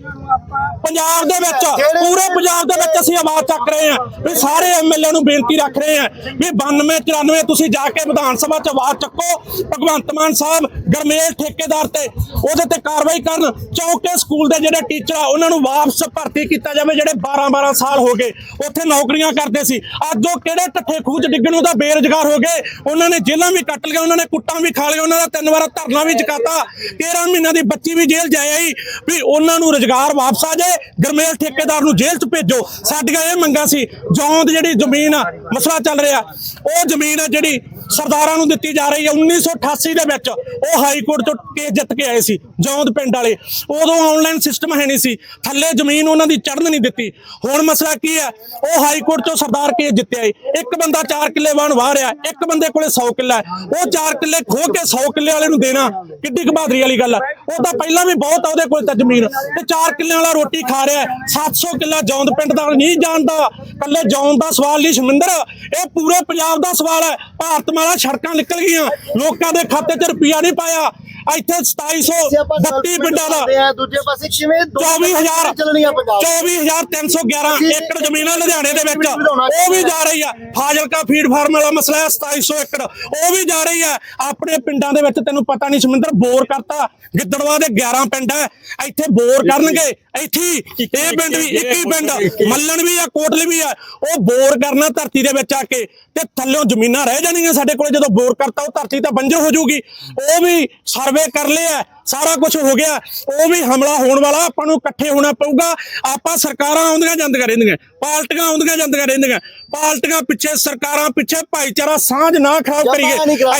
ਪੰਜਾਬ ਦੇ ਵਿੱਚ, ਪੂਰੇ ਪੰਜਾਬ ਦੇ ਵਿੱਚ ਅਸੀਂ ਆਵਾਜ਼ ਚੱਕ ਰਹੇ ਹਾਂ ਵੀ ਸਾਰੇ ਐਮਐਲਏ ਨੂੰ ਬੇਨਤੀ ਰੱਖ ਰਹੇ ਹਾਂ ਵੀ 92 94 ਤੁਸੀਂ ਜਾ ਕੇ ਵਿਧਾਨ ਸਭਾ 'ਚ ਆਵਾਜ਼ ਚੱਕੋ। ਭਗਵੰਤ ਮਾਨ ਸਾਹਿਬ ਗਰਮੇਲ ਠੇਕੇਦਾਰ ਤੇ ਉਹਦੇ ਤੇ ਕਾਰਵਾਈ ਕਰਨ। ਚੌਕੇ ਸਕੂਲ ਦੇ ਜਿਹੜੇ ਟੀਚਰ ਆ, ਉਹਨਾਂ ਨੂੰ ਵਾਪਸ ਭਰਤੀ ਕੀਤਾ ਜਾਵੇ, ਜਿਹੜੇ 12 12 ਸਾਲ ਹੋ ਗਏ। ਉੱਥੇ ਨੌਕਰੀਆਂ ਕਰਦੇ ਸੀ। ਅੱਜ ਉਹ ਕਿਹੜੇ ਟੱਠੇ ਖੂਹ ਡਿੱਗਣ ਨੂੰ ਤਾਂ ਬੇਰੁਜ਼ਗਾਰ ਹੋ ਗਏ। ਉਹਨਾਂ ਨੇ ਜੇਲ੍ਹਾਂ ਵੀ ਕੱਟ ਲਈਆਂ, ਉਹਨਾਂ ਨੇ ਕੁੱਟਾਂ ਵੀ ਖਾ ਲਿਆ ਉਹਨਾਂ ਦਾ ਤਿੰਨ ਵਾਰ ਧਰਨਾ ਵੀ ਚੁਕਾਤਾ। 13 ਮਹੀਨਿਆਂ ਦੀ ਬੱਚੀ ਵੀ ਜੇਲ੍ਹ ਜਾਇਆ ਹੀ ਵੀ ਉਹਨਾਂ ਨੂੰ ਰੁਜ਼ਗਾਰ ਵਾਪਸ ਆ ਜਾਏ। ਗਰਮੇਲ ਠੇਕੇਦਾਰ ਨੂੰ ਜੇਲ੍ਹ 'ਚ ਭੇਜੋ। ਸਾਡੀਆਂ ਇਹ ਮੰਗਾਂ ਸੀ, ਜੌਂਦ ਜਿਹੜੀ ਜ਼ਮੀਨ ਆ, ਮਸਲਾ ਚੱਲ ਰਿਹਾ। ਉਹ ਜ਼ਮੀਨ ਆ ਜਿਹੜੀ ਸਰਦਾਰਾਂ ਨੂੰ ਦਿੱਤੀ ਜਾ ਰਹੀ ਹੈ 1988 ਦੇ ਵਿੱਚ। ਉਹ ਹਾਈ ਕੋਰਟ ਤੋਂ ਕੇਸ ਜਿੱਤ ਕੇ ਆਏ ਸੀ, ਜੌਂਦ ਪਿੰਡ ਵਾਲੇ। ਉਦੋਂ ਆਨਲਾਈਨ ਸਿਸਟਮ ਹੈ ਨਹੀਂ ਸੀ। ਥੱਲੇ ਜ਼ਮੀਨ ਉਹਨਾਂ ਦੀ ਚੜਨ ਨਹੀਂ ਦਿੱਤੀ। ਹੁਣ ਮਸਲਾ ਕੀ ਹੈ? ਉਹ ਹਾਈ ਕੋਰਟ ਤੋਂ ਸਰਦਾਰ ਕੇਸ ਜਿੱਤਿਆ ਇੱਕ ਬੰਦਾ 4 ਕਿੱਲੇ ਵਾਣ ਵਾਹ ਰਿਹਾ ਇੱਕ ਬੰਦੇ ਕੋਲੇ 100 ਕਿੱਲਾ ਉਹ 4 ਕਿੱਲੇ ਖੋ ਕੇ 100 ਕਿੱਲੇ ਵਾਲੇ ਨੂੰ ਦੇਣਾ ਕਿੱਡੀ ਕੁ ਵਾਲੀ ਗੱਲ ਹੈ। ਉਹ ਤਾਂ ਪਹਿਲਾਂ ਵੀ ਬਹੁਤ ਆ ਉਹਦੇ ਕੋਲ ਤਾਂ ਜ਼ਮੀਨ। ਤੇ 4 ਕਿੱਲੇ ਵਾਲਾ ਰੋਟੀ ਖਾ ਰਿਹਾ ਹੈ। 700 ਕਿੱਲਾ ਜੌਂਦ ਪਿੰਡ ਦਾ ਨਹੀਂ ਜਾਣਦਾ। ਕੱਲੇ ਜੌਂਦ ਦਾ ਸਵਾਲ ਨਹੀਂ, ਸ਼ਮਿੰਦਰ। ਇਹ ਪੂਰੇ ਪੰਜਾਬ ਦਾ ਸਵਾਲ ਹੈ। ਭਾਰਤ ਮਾਲਾ ਸੜਕਾਂ ਨਿਕਲ ਗਈਆਂ। ਲੋਕਾਂ ਦੇ ਖਾਤੇ 'ਚ ਰੁਪਈਆ ਨਹੀਂ ਪਾਇਆ। ਇੱਥੇ 2700 ਜੇ ਆਪਾਂ 32 ਪਿੰਡਾਂ ਦਾ ਦੂਜੇ ਪਾਸੇ ਕਿਵੇਂ ਦੋ 24000 ਚੱਲਣੀਆਂ ਪੰਜਾਬ 24311 ਏਕੜ ਜ਼ਮੀਨ ਆ ਲੁਧਿਆਣੇ ਦੇ ਵਿੱਚ। ਉਹ ਵੀ ਜਾ ਰਹੀ ਆ। ਫਾਜ਼ਿਲਕਾ ਫੀਡ ਫਾਰਮ ਵਾਲਾ ਮਸਲਾ ਹੈ 2700 ਏਕੜ। ਉਹ ਵੀ ਜਾ ਰਹੀ ਆ। ਆਪਣੇ ਪਿੰਡਾਂ ਦੇ ਵਿੱਚ ਤੈਨੂੰ ਪਤਾ ਨਹੀਂ ਸਮਿੰਦਰ ਬੋਰ ਕਰਤਾ। ਗਿੱਦੜਵਾ ਦੇ 11 ਪਿੰਡ ਹੈ ਇੱਥੇ ਬੋਰ ਕਰਨਗੇ। ਇੱਥੇ ਇਹ ਪਿੰਡ ਵੀ 21 ਪਿੰਡ ਮੱਲਣ ਵੀ ਆ ਕੋਟਲੀ ਵੀ ਆ। ਉਹ ਬੋਰ ਕਰਨਾ ਧਰਤੀ ਦੇ ਵਿੱਚ ਆ ਕੇ ਤੇ ਥੱਲਿਓਂ ਜ਼ਮੀਨਾਂ ਰਹਿ ਜਾਣਗੀਆਂ ਸਾਡੇ ਕੋਲ। ਜਦੋਂ ਬੋਰ ਕਰਤਾ ਉਹ ਧਰਤੀ ਤਾਂ ਬੰਜਰ ਹੋ ਜਾਊਗੀ। ਉਹ ਵੀ ਸਰਵੇ ਕਰ ਲਿਆ ਸਾਰਾ ਕੁਝ ਹੋ ਗਿਆ। ਉਹ ਵੀ ਹਮਲਾ ਹੋਣ ਵਾਲਾ ਆਪਾਂ ਨੂੰ ਇਕੱਠੇ ਹੋਣਾ ਪਊਗਾ। ਆਪਾਂ ਸਰਕਾਰਾਂ ਆਉਂਦੀਆਂ ਜਾਂਦੀਆਂ ਰਹਿੰਦੀਆਂ ਪਾਰਟੀਆਂ ਆਉਂਦੀਆਂ ਜਾਂਦੀਆਂ ਰਹਿੰਦੀਆਂ। ਪਾਰਟੀਆਂ ਪਿੱਛੇ ਸਰਕਾਰਾਂ ਪਿੱਛੇ ਭਾਈਚਾਰਾ ਸਾਂਝ ਨਾ ਖਰਾਬ ਕਰੀਏ।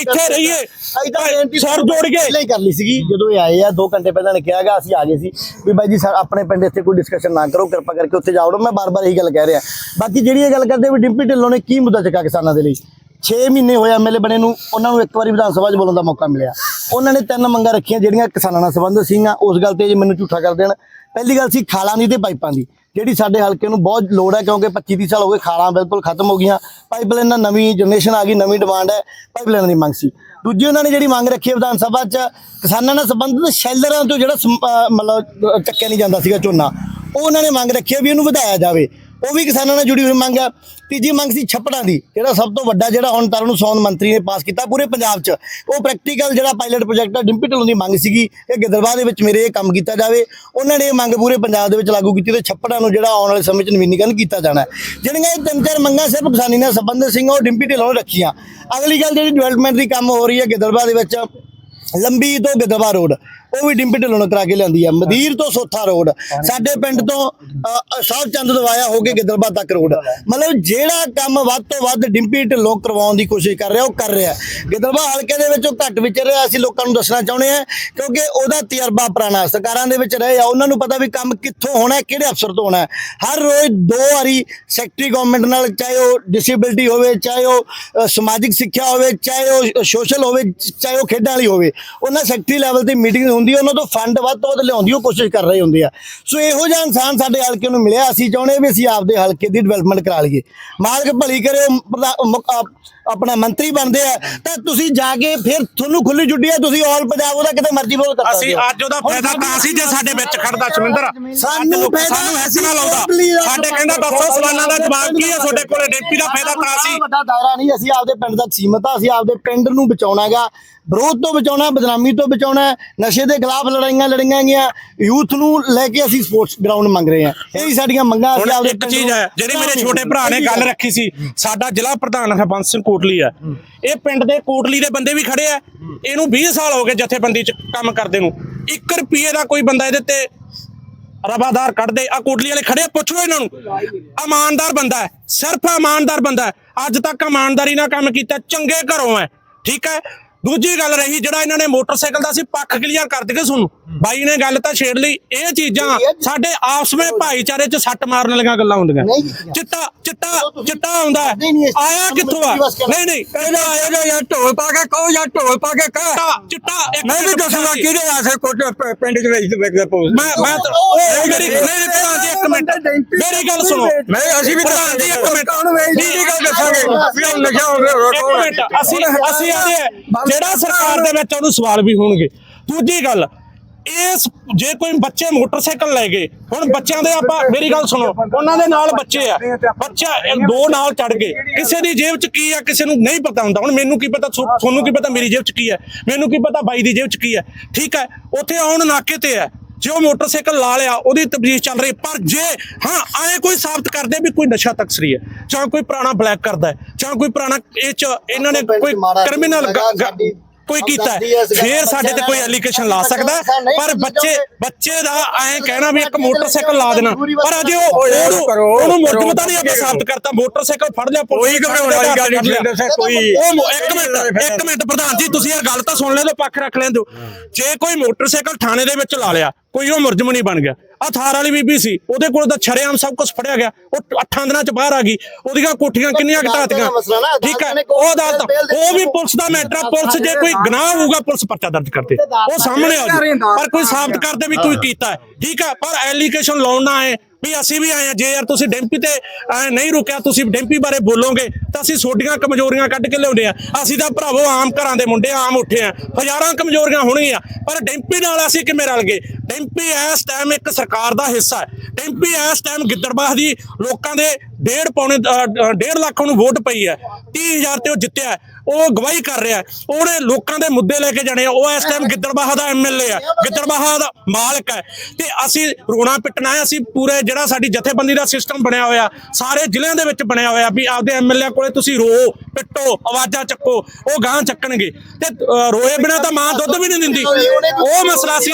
ਇੱਥੇ। ਰਹੀਏ। ਸਰ ਜੋੜ ਕੇ। ਪਹਿਲਾਂ ਕਰ ਲਈ ਸੀਗੀ ਜਦੋਂ ਇਹ ਆਏ ਆ 2 ਘੰਟੇ ਪਹਿਲਾਂ ਨੇ ਕਿਹਾਗਾ ਅਸੀਂ ਆ ਗਏ ਸੀ ਵੀ ਬਾਈ ਜੀ ਸਾ- ਆਪਣੇ ਪਿੰਡ ਇੱਥੇ ਕੋਈ ਡਿਸਕਸ਼ਨ ਨਾ ਕਰੋ ਕਿਰਪਾ ਕਰਕੇ ਉੱਥੇ ਜਾਓ। ਮੈਂ ਬਾਰ-ਬਾਰ ਇਹੀ ਗੱਲ ਕਹਿ ਰਿਹਾ। ਬਾਕੀ ਜਿਹੜੀ ਇਹ ਗੱਲ ਕਰਦੇ ਵੀ ਡਿੰਪੀ ਢਿੱਲੋਂ ਨੇ ਕੀ ਮੁੱਦਾ ਚੱਕਾ ਕਿਸਾਨਾਂ ਦੇ ਲਈ? 6 ਮਹੀਨੇ ਹੋਏ ਐਮਐਲਏ ਬਣੇ ਨੂੰ, ਉਹਨਾਂ ਨੂੰ ਇੱਕ ਵਾਰੀ ਵਿਧਾਨ ਸਭਾ 'ਚ ਬੋਲਣ ਦਾ ਮੌਕਾ ਮਿਲਿਆ। ਉਹਨਾਂ ਨੇ ਤਿੰਨ ਮੰਗਾਂ ਰੱਖੀਆਂ ਜਿਹੜੀਆਂ ਕਿਸਾਨਾਂ ਨਾਲ ਸੰਬੰਧਿਤ ਸੀਗੀਆਂ। ਉਸ ਗੱਲ ਤੇ ਜੇ ਮੈਨੂੰ ਝੂਠਾ ਕਰ ਦੇਣ, ਪਹਿਲੀ ਗੱਲ ਸੀ ਖਾਲਾਂ ਦੀ ਤੇ ਪਾਈਪਾਂ ਦੀ, ਜਿਹੜੀ ਸਾਡੇ ਹਲਕੇ ਨੂੰ ਬਹੁਤ ਲੋੜ ਹੈ ਕਿਉਂਕਿ 25 30 ਸਾਲ ਹੋ ਗਏ ਖਾਲਾਂ ਬਿਲਕੁਲ ਖਤਮ ਹੋ ਗਈਆਂ। ਪਾਈਪਲਾਈਨ ਨਾਲ ਨਵੀਂ ਜਨਰੇਸ਼ਨ ਆ ਗਈ, ਨਵੀਂ ਡਿਮਾਂਡ ਹੈ, ਪਾਈਪਲਾਈਨ ਦੀ ਮੰਗ ਸੀ। ਦੂਜੀ ਉਹਨਾਂ ਨੇ ਜਿਹੜੀ ਮੰਗ ਰੱਖੀ ਹੈ ਵਿਧਾਨ ਸਭਾ 'ਚ, ਕਿਸਾਨਾਂ ਨਾਲ ਸੰਬੰਧਿਤ ਸ਼ੈਲਰਾਂ ਤੋਂ ਜਿਹੜਾ ਸਮ- ਮਤਲਬ ਚੱਕਿਆ ਨਹੀਂ ਜਾਂਦਾ ਸੀਗਾ ਝੋਨਾ, ਉਹ ਉਹਨਾਂ ਨੇ ਮੰਗ ਰੱਖੀ ਹੈ ਵੀ ਇਹਨੂੰ ਵਧਾਇਆ ਜਾਵੇ। ਉਹ ਵੀ ਕਿਸਾਨਾਂ ਨਾਲ ਜੁੜੀ ਹੋਈ ਮੰਗ ਆ। ਤੀਜੀ ਮੰਗ ਸੀ ਛੱਪੜਾਂ ਦੀ, ਜਿਹੜਾ ਸਭ ਤੋਂ ਵੱਡਾ ਜਿਹੜਾ ਹੁਣ ਤਰਨ ਸੌਨ ਮੰਤਰੀ ਨੇ ਪਾਸ ਕੀਤਾ ਪੂਰੇ ਪੰਜਾਬ 'ਚ। ਉਹ ਪ੍ਰੈਕਟੀਕਲ ਜਿਹੜਾ ਪਾਇਲਟ ਪ੍ਰੋਜੈਕਟ ਆ, ਡਿੰਪੀ ਢਿੱਲੋਂ ਦੀ ਮੰਗ ਸੀਗੀ ਕਿ ਗਿੱਦੜਬਾਹ ਦੇ ਵਿੱਚ ਮੇਰੇ ਇਹ ਕੰਮ ਕੀਤਾ ਜਾਵੇ। ਉਹਨਾਂ ਨੇ ਇਹ ਮੰਗ ਪੂਰੇ ਪੰਜਾਬ ਦੇ ਵਿੱਚ ਲਾਗੂ ਕੀਤੀ ਤੇ ਛੱਪੜਾਂ ਨੂੰ ਜਿਹੜਾ ਆਉਣ ਵਾਲੇ ਸਮੇਂ 'ਚ ਨਵੀਨੀਕਰਨ ਕੀਤਾ ਜਾਣਾ ਜਿਹੜੀਆਂ ਇਹ ਤਿੰਨ ਚਾਰ ਮੰਗਾਂ ਸਿਰਫ ਕਿਸਾਨੀ ਨਾਲ ਸੰਬੰਧਿਤ ਸਿੰਘ ਉਹ ਡਿੰਪੀ ਢਿੱਲੋਂ ਨੇ ਰੱਖੀਆਂ। ਅਗਲੀ ਗੱਲ ਜਿਹੜੀ ਡਿਵੈਲਪਮੈਂਟ ਦੀ ਕੰਮ ਹੋ ਰਹੀ ਹੈ ਗਿੱਦੜਬਾਹ ਦੇ ਵਿੱਚ, ਲੰਬੀ ਤੋਂ ਗਿੱਦੜਬਾਹ ਰੋਡ ਉਹ ਵੀ ਡਿੰਪੀ ਢਿੱਲੋਂ ਨੇ ਕਰਾ ਕੇ ਲਿਆਂਦੀ ਹੈ ਮਦੀਰ ਤੋਂ ਸੋਥਾ ਰੋਡ। ਸਾਡੇ ਪਿੰਡ ਤੋਂ ਸਾਹਿਬ ਚੰਦ ਦਵਾਇਆ ਹੋ ਕੇ ਗਿੱਦੜਬਾਹ ਤੱਕ ਰੋਡ। ਮਤਲਬ ਜਿਹੜਾ ਕੰਮ ਵੱਧ ਤੋਂ ਵੱਧ ਡਿੰਪੀ ਢਿੱਲੋਂ ਕਰਵਾਉਣ ਦੀ ਕੋਸ਼ਿਸ਼ ਕਰ ਰਿਹਾ, ਉਹ ਕਰ ਰਿਹਾ। ਗਿੱਦੜਬਾਹ ਹਲਕੇ ਦੇ ਵਿੱਚ ਉਹ ਘੱਟ ਵਿਚਰ ਰਿਹਾ, ਅਸੀਂ ਲੋਕਾਂ ਨੂੰ ਦੱਸਣਾ ਚਾਹੁੰਦੇ ਹਾਂ, ਕਿਉਂਕਿ ਉਹਦਾ ਤਜਰਬਾ ਪੁਰਾਣਾ ਸਰਕਾਰਾਂ ਦੇ ਵਿੱਚ ਰਹੇ ਆ, ਉਹਨਾਂ ਨੂੰ ਪਤਾ ਵੀ ਕੰਮ ਕਿੱਥੋਂ ਹੋਣਾ ਹੈ, ਕਿਹੜੇ ਅਫਸਰ ਤੋਂ ਹੋਣਾ ਹੈ। ਹਰ ਰੋਜ਼ ਦੋ ਵਾਰੀ ਸੈਕਟਰੀ ਗਵਰਨਮੈਂਟ ਨਾਲ, ਚਾਹੇ ਉਹ ਡਿਸੇਬਿਲਟੀ ਹੋਵੇ, ਚਾਹੇ ਉਹ ਸਮਾਜਿਕ ਸਿੱਖਿਆ ਹੋਵੇ, ਚਾਹੇ ਉਹ ਸੋਸ਼ਲ ਹੋਵੇ, ਚਾਹੇ ਉਹ ਖੇਡਾਂ ਵਾਲੀ ਹੋਵੇ, ਉਹਨਾਂ ਸੈਕਟਰੀ ਲੈਵਲ ਤੇ ਮੀਟਿੰਗ ਹੁੰਦੀ ਉਹਨਾਂ ਤੋਂ ਫੰਡ ਵੱਧ ਤੋਂ ਵੱਧ ਲਿਆਉਣ ਦੀ ਉਹ ਕੋਸ਼ਿਸ਼ ਕਰ ਰਹੇ ਹੁੰਦੇ ਆ। ਸੋ ਇਹੋ ਜਿਹਾ ਇਨਸਾਨ ਸਾਡੇ ਹਲਕੇ ਨੂੰ ਮਿਲਿਆ, ਅਸੀਂ ਚਾਹੁੰਦੇ ਵੀ ਅਸੀਂ ਆਪਦੇ ਹਲਕੇ ਦੀ ਡਿਵੈਲਪਮੈਂਟ ਕਰਾ ਲਈਏ। ਮਾਲਕ ਭਲੀ ਕਰੇ ਆਪਣਾ ਮੰਤਰੀ ਬਣਦੇ ਆ ਤਾਂ ਤੁਸੀਂ ਜਾ ਕੇ ਫਿਰ ਤੁਹਾਨੂੰ ਖੁੱਲੀ ਜੁੱਡੀ ਆ ਤੁਸੀਂ ਆਲ ਪੰਜਾਬ ਉਹਦਾ ਕਿਤੇ ਮਰਜ਼ੀ ਬੋਲ ਕਰ ਅਸੀਂ ਹੋ। ਅੱਜ ਉਹਦਾ ਫਾਇਦਾ ਤਾਂ ਸੀ ਜੇ ਸਾਡੇ ਵਿੱਚ ਖੜਦਾ ਸ਼ਮਿੰਦਰ। ਸਾਨੂੰ ਫਾਇਦਾ ਸਾਨੂੰ ਹਿੱਸ ਨਾ ਅਸੀਂ ਲਾਉਂਦਾ totally ਦਾ ਸਾਡੇ ਕਹਿੰਦਾ ਦੱਸੋ ਸਵਾਲਾਂ ਦਾ ਜਵਾਬ ਕੀ ਹੈ ਤੁਹਾਡੇ ਕੋਲੇ? ਡੇਪੀ ਦਾ ਫਾਇਦਾ ਤਾਂ ਸੀ ਵੱਡਾ ਦਾਇਰਾ ਨਹੀਂ ਅਸੀਂ ਆਪਦੇ ਪਿੰਡ ਤੱਕ ਸੀਮਤ ਆ ਅਸੀਂ ਆਪਦੇ ਪਿੰਡ ਨੂੰ ਬਚਾਉਣਾਗਾ। ਵਿਰੋਧ ਤੋਂ ਬਚਾਉਣਾ ਬਦਨਾਮੀ ਤੋਂ ਬਚਾਉਣਾ ਹੈ, ਨਸ਼ੇ ਦੇ ਖਿਲਾਫ ਲੜਾਈਆਂ ਲੜੀਆਂ ਗਈਆਂ ਯੂਥ ਨੂੰ ਲੈ ਕੇ ਅਸੀਂ ਸਪੋਰਟਸ ਗਰਾਊਂਡ ਮੰਗ ਰਹੇ ਹਾਂ। ਇਹੀ ਸਾਡੀਆਂ ਮੰਗਾਂ ਅਸੀਂ ਆਪਦੇ ਇੱਕ ਚੀਜ਼ ਹੈ ਜਿਹੜੀ ਮੇਰੇ ਛੋਟੇ ਭਰਾ ਨੇ ਗੱਲ ਰੱਖੀ ਸੀ ਸਾਡਾ ਜ਼ਿਲ੍ਹਾ ਪ੍ਰਧਾਨ ਹੈ ਬੰਸ ਸਿੰਘ ਕੋਟਲੀ ਹੈ। ਇਹ ਪਿੰਡ ਦੇ ਕੋਟਲੀ ਦੇ ਬੰਦੇ ਵੀ ਖੜੇ ਆ। ਇਹਨੂੰ 20 ਸਾਲ ਹੋ ਗਏ ਜਥੇਬੰਦੀ ਚ ਕੰਮ ਕਰਦੇ ਨੂੰ। 1 ਰੁਪਏ ਦਾ ਕੋਈ ਬੰਦਾ ਇਹਦੇ ਤੇ ਰਵਾਦਾਰ ਕੱਢਦੇ ਆ ਕੋਟਲੀ ਵਾਲੇ ਖੜੇ ਆ, ਪੁੱਛੋ ਇਹਨਾਂ ਨੂੰ। ਇਮਾਨਦਾਰ ਬੰਦਾ ਹੈ। ਸਿਰਫ ਇਮਾਨਦਾਰ ਬੰਦਾ ਹੈ। ਅੱਜ ਤੱਕ ਇਮਾਨਦਾਰੀ ਨਾਲ ਕੰਮ ਕੀਤਾ ਚੰਗੇ ਘਰੋਂ ਹੈ। ਠੀਕ ਹੈ? ਦੂਜੀ ਗੱਲ ਰਹੀ ਜਿਹੜਾ ਇਹਨਾਂ ਨੇ ਮੋਟਰਸਾਈਕਲ ਦਾ ਸੀ ਪੱਖ ਕਲੀਅਰ ਕਰ ਦਿੱਤੇ ਤੁਹਾਨੂੰ। ਬਾਈ ਨੇ ਗੱਲ ਤਾਂ ਛੇੜ ਲਈ। ਇਹ ਚੀਜ਼ਾਂ ਸਾਡੇ ਆਪਸ ਵਿੱਚ ਭਾਈਚਾਰੇ 'ਚ ਸੱਟ ਮਾਰਨ ਵਾਲੀਆਂ ਗੱਲਾਂ ਹੁੰਦੀਆਂ। ਚਿੱਟਾ ਚਿੱਟਾ ਚਿੱਟਾ ਆਉਂਦਾ ਆਇਆ ਨੂੰ, ਕਿੱਥੋਂ ਆ। ਨਹੀਂ ਨਹੀਂ। ਇਹਦਾ ਇਹਦਾ ਯਾਰ ਢੋਲ ਪਾ ਕੇ ਕਹੋ ਜਾਂ ਢੋਲ ਪਾ ਕੇ ਕਹ। ਚਿੱਟਾ ਮੈਂ ਵੀ ਦੱਸੂਗਾ। ਕਿਹਦੇ ਆਸੇ ਕੋਟ ਪਿੰਡ ਚ ਵੇਚ ਵੇਚਦਾ ਪੋਸ ਮੈਂ ਮੈਂ ਉਹ ਮੇਰੀ ਨਹੀਂ ਨਹੀਂ ਪ੍ਰਧਾਨ ਜੀ ਇੱਕ ਮਿੰਟ ਮੇਰੀ ਗੱਲ ਸੁਣੋ। ਮੈਂ ਅਸੀਂ ਵੀ ਪ੍ਰਧਾਨ ਜੀ ਇੱਕ ਮਿੰਟ। ਕੌਣ ਵੇਚਦੀ ਦੀ ਗੱਲ ਦੱਸਾਂਗੇ? ਵੀ ਉਹ ਨਸ਼ਾ ਹੋ ਗਿਆ ਅਸੀਂ ਅਸੀਂ ਆਦੇ ਜਿਹੜਾ ਸਰਕਾਰ ਦੇ ਵਿੱਚ ਉਹਨੂੰ ਸਵਾਲ ਵੀ ਹੋਣਗੇ। ਦੂਜੀ ਗੱਲ, ਇਸ ਜੇ ਕੋਈ ਬੱਚੇ ਮੋਟਰਸਾਈਕਲ ਲੈ ਗਏ, ਹੁਣ ਬੱਚਿਆਂ ਦੇ ਆਪਾਂ, ਮੇਰੀ ਗੱਲ ਸੁਣੋ, ਉਹਨਾਂ ਦੇ ਨਾਲ ਬੱਚੇ ਆ। ਬੱਚਾ ਦੋ ਨਾਲ ਚੜ ਗਏ। ਕਿਸੇ ਦੀ ਜੇਬ 'ਚ ਕੀ ਆ, ਕਿਸੇ ਨੂੰ ਨਹੀਂ ਪਤਾ ਹੁੰਦਾ। ਹੁਣ ਮੈਨੂੰ ਕੀ ਪਤਾ ਤੁਹਾਨੂੰ ਕੀ ਪਤਾ ਮੇਰੀ ਜੇਬ 'ਚ ਕੀ ਹੈ ਮੈਨੂੰ ਕੀ ਪਤਾ ਬਾਈ ਦੀ ਜੇਬ 'ਚ ਕੀ ਹੈ ਠੀਕ ਹੈ ਉੱਥੇ ਆਉਣ ਨਾਕੇ ਤੇ ਹੈ ਜੇ ਉਹ ਮੋਟਰਸਾਈਕਲ ਲਾ ਲਿਆ ਉਹਦੀ ਤਬਦੀਲ ਚੱਲ ਰਹੀ ਪਰ ਜੇ ਹਾਂ ਆਏ ਕੋਈ ਸਾਬਤ ਕਰਦੇ ਵੀ ਕੋਈ ਨਸ਼ਾ ਤਕਸਰੀ ਹੈ ਜਾਂ ਕੋਈ ਪੁਰਾਣਾ ਬਲੈਕ ਕਰਦਾ ਹੈ ਜਾਂ ਕੋਈ ਪੁਰਾਣਾ ਇਹ ਚ ਇਹਨਾਂ ਨੇ ਕੋਈ ਕ੍ਰਿਮੀਨਲ ਕੋਈ ਕੀਤਾ ਫੇਰ ਸਾਡੇ ਤੇ ਕੋਈ ਐਲੀਗੇਸ਼ਨ ਲਾ ਸਕਦਾ ਪਰ ਬੱਚੇ। ਬੱਚੇ ਦਾ ਐਂ ਕਹਿਣਾ ਵੀ ਇੱਕ ਮੋਟਰਸਾਈਕਲ ਲਾ ਦੇਣਾ। ਪਰ ਅਜੇ ਉਹ ਉਹਨੂੰ ਮੁਲਜ਼ਮ ਤਾਂ ਨਹੀਂ ਆਪਾਂ ਸਾਬਤ ਕਰਤਾ ਮੋਟਰਸਾਈਕਲ ਫੜ ਲਿਆ ਕੋਈ ਘਬਰਾਉਣ ਵਾਲੀ ਗੱਲ ਨਹੀਂ, ਕੋਈ- ਉਹ ਇੱਕ ਮਿੰਟ ਇੱਕ ਮਿੰਟ ਪ੍ਰਧਾਨ ਜੀ ਤੁਸੀਂ ਇਹ ਗੱਲ ਤਾਂ ਸੁਣ ਲੈਂਦੇ ਪੱਖ ਰੱਖ ਲੈਂਦੇ ਜੇ ਕੋਈ ਮੋਟਰਸਾਈਕਲ ਥਾਣੇ ਦੇ ਵਿੱਚ ਲਾ ਲਿਆ ਕੋਈ ਉਹ ਮੁਲਜ਼ਮ ਨਹੀਂ ਬਣ ਗਿਆ। ਆ ਥਾਰ ਵਾਲੀ ਬੀਬੀ ਸੀ ਉਹਦੇ ਕੋਲ ਤਾਂ ਛਰੇਆਮ ਸਭ ਕੁਝ ਫੜਿਆ ਗਿਆ। ਉਹ ਅੱਠਾਂ ਦਿਨਾਂ ਚ ਬਾਹਰ ਆ ਗਈ। ਉਹਦੀਆਂ ਕੋਠੀਆਂ ਕਿੰਨੀਆਂ ਘਟਾਤੀਆਂ। ਠੀਕ ਹੈ ਉਹ ਅਦਾਲਤ ਉਹ ਵੀ ਪੁਲਿਸ ਦਾ ਮੈਟਰ ਆ ਪੁਲਿਸ ਜੇ ਕੋਈ ਗੁਨਾਹ ਹੋਊਗਾ ਪੁਲਿਸ ਪਰਚਾ ਦਰਜ ਕਰਦੇ। ਉਹ ਸਾਹਮਣੇ ਆ ਪਰ ਕੋਈ ਸਾਬਤ ਕਰਦੇ ਵੀ ਕੋਈ ਕੀਤਾ ਹੈ। ਠੀਕ ਹੈ ਪਰ ਐਲੀਗੇਸ਼ਨ ਲਾਉਣ ਆਏ। ਵੀ ਅਸੀਂ ਵੀ ਆਏ ਆ ਜੇ ਯਾਰ ਤੁਸੀਂ ਡੈਂਪੀ ਤੇ ਐਂ ਨਹੀਂ ਰੁਕਿਆ, ਤੁਸੀਂ ਡੈਂਪੀ ਬਾਰੇ ਬੋਲੋਗੇ, ਤਾਂ ਅਸੀਂ ਛੋਡੀਆਂ ਕਮਜ਼ੋਰੀਆਂ ਕੱਢ ਕੇ ਲਿਆਉਂਦੇ ਆ ਅਸੀਂ ਤਾਂ ਭਰਾਵੋ ਆਮ ਘਰਾਂ ਦੇ ਮੁੰਡੇ ਆਮ ਉੱਠੇ ਆ ਹਜ਼ਾਰਾਂ ਕਮਜ਼ੋਰੀਆਂ ਹੋਣਗੀਆਂ, ਪਰ ਡੈਂਪੀ ਨਾਲ ਅਸੀਂ ਕਿਵੇਂ ਰਲ ਗਏ? ਡੈਂਪੀ ਇਸ ਟਾਈਮ ਇੱਕ ਸਰਕਾਰ ਦਾ ਹਿੱਸਾ ਹੈ। ਡੈਂਪੀ ਇਸ ਟਾਈਮ ਗਿੱਦੜਬਾਹ ਦੀ ਲੋਕਾਂ ਦੇ ਡੇਢ ਪੌਣੇ ਡੇਢ ਲੱਖ ਨੂੰ ਵੋਟ ਪਈ ਹੈ। 30000 ਤੇ ਉਹ ਜਿੱਤਿਆ ਉਹ ਗਵਾਹੀ ਕਰ ਰਿਹਾ ਉਹਨੇ ਲੋਕਾਂ ਦੇ ਮੁੱਦੇ ਲੈ ਕੇ ਜਾਣੇ ਆ। ਉਹ ਇਸ ਟਾਈਮ ਗਿੱਦੜਬਾਹਾ ਦਾ ਐਮਐਲਏ ਆ ਗਿੱਦੜਬਾਹਾ ਦਾ ਮਾਲਕ ਹੈ। ਤੇ ਅਸੀਂ ਰੋਣਾ ਪਿੱਟਣਾ ਹੈ। ਅਸੀਂ ਪੂਰੇ ਜਿਹੜਾ ਸਾਡੀ ਜਥੇਬੰਦੀ ਦਾ ਸਿਸਟਮ ਬਣਿਆ ਹੋਇਆ, ਸਾਰੇ ਜ਼ਿਲ੍ਹਿਆਂ ਦੇ ਵਿੱਚ ਬਣਿਆ ਹੋਇਆ ਵੀ ਆਪਦੇ ਐਮਐਲਏ ਕੋਲੇ ਤੁਸੀਂ ਰੋ, ਪਿੱਟੋ, ਆਵਾਜ਼ਾਂ ਚੱਕੋ, ਉਹ ਗਾਂ ਚੱਕਣਗੇ। ਤੇ ਰੋਏ ਬਿਨਾ ਤਾਂ ਮਾਂ ਦੁੱਧ ਵੀ ਨਹੀਂ ਦਿੰਦੀ। ਉਹ ਮਸਲਾ ਸੀ।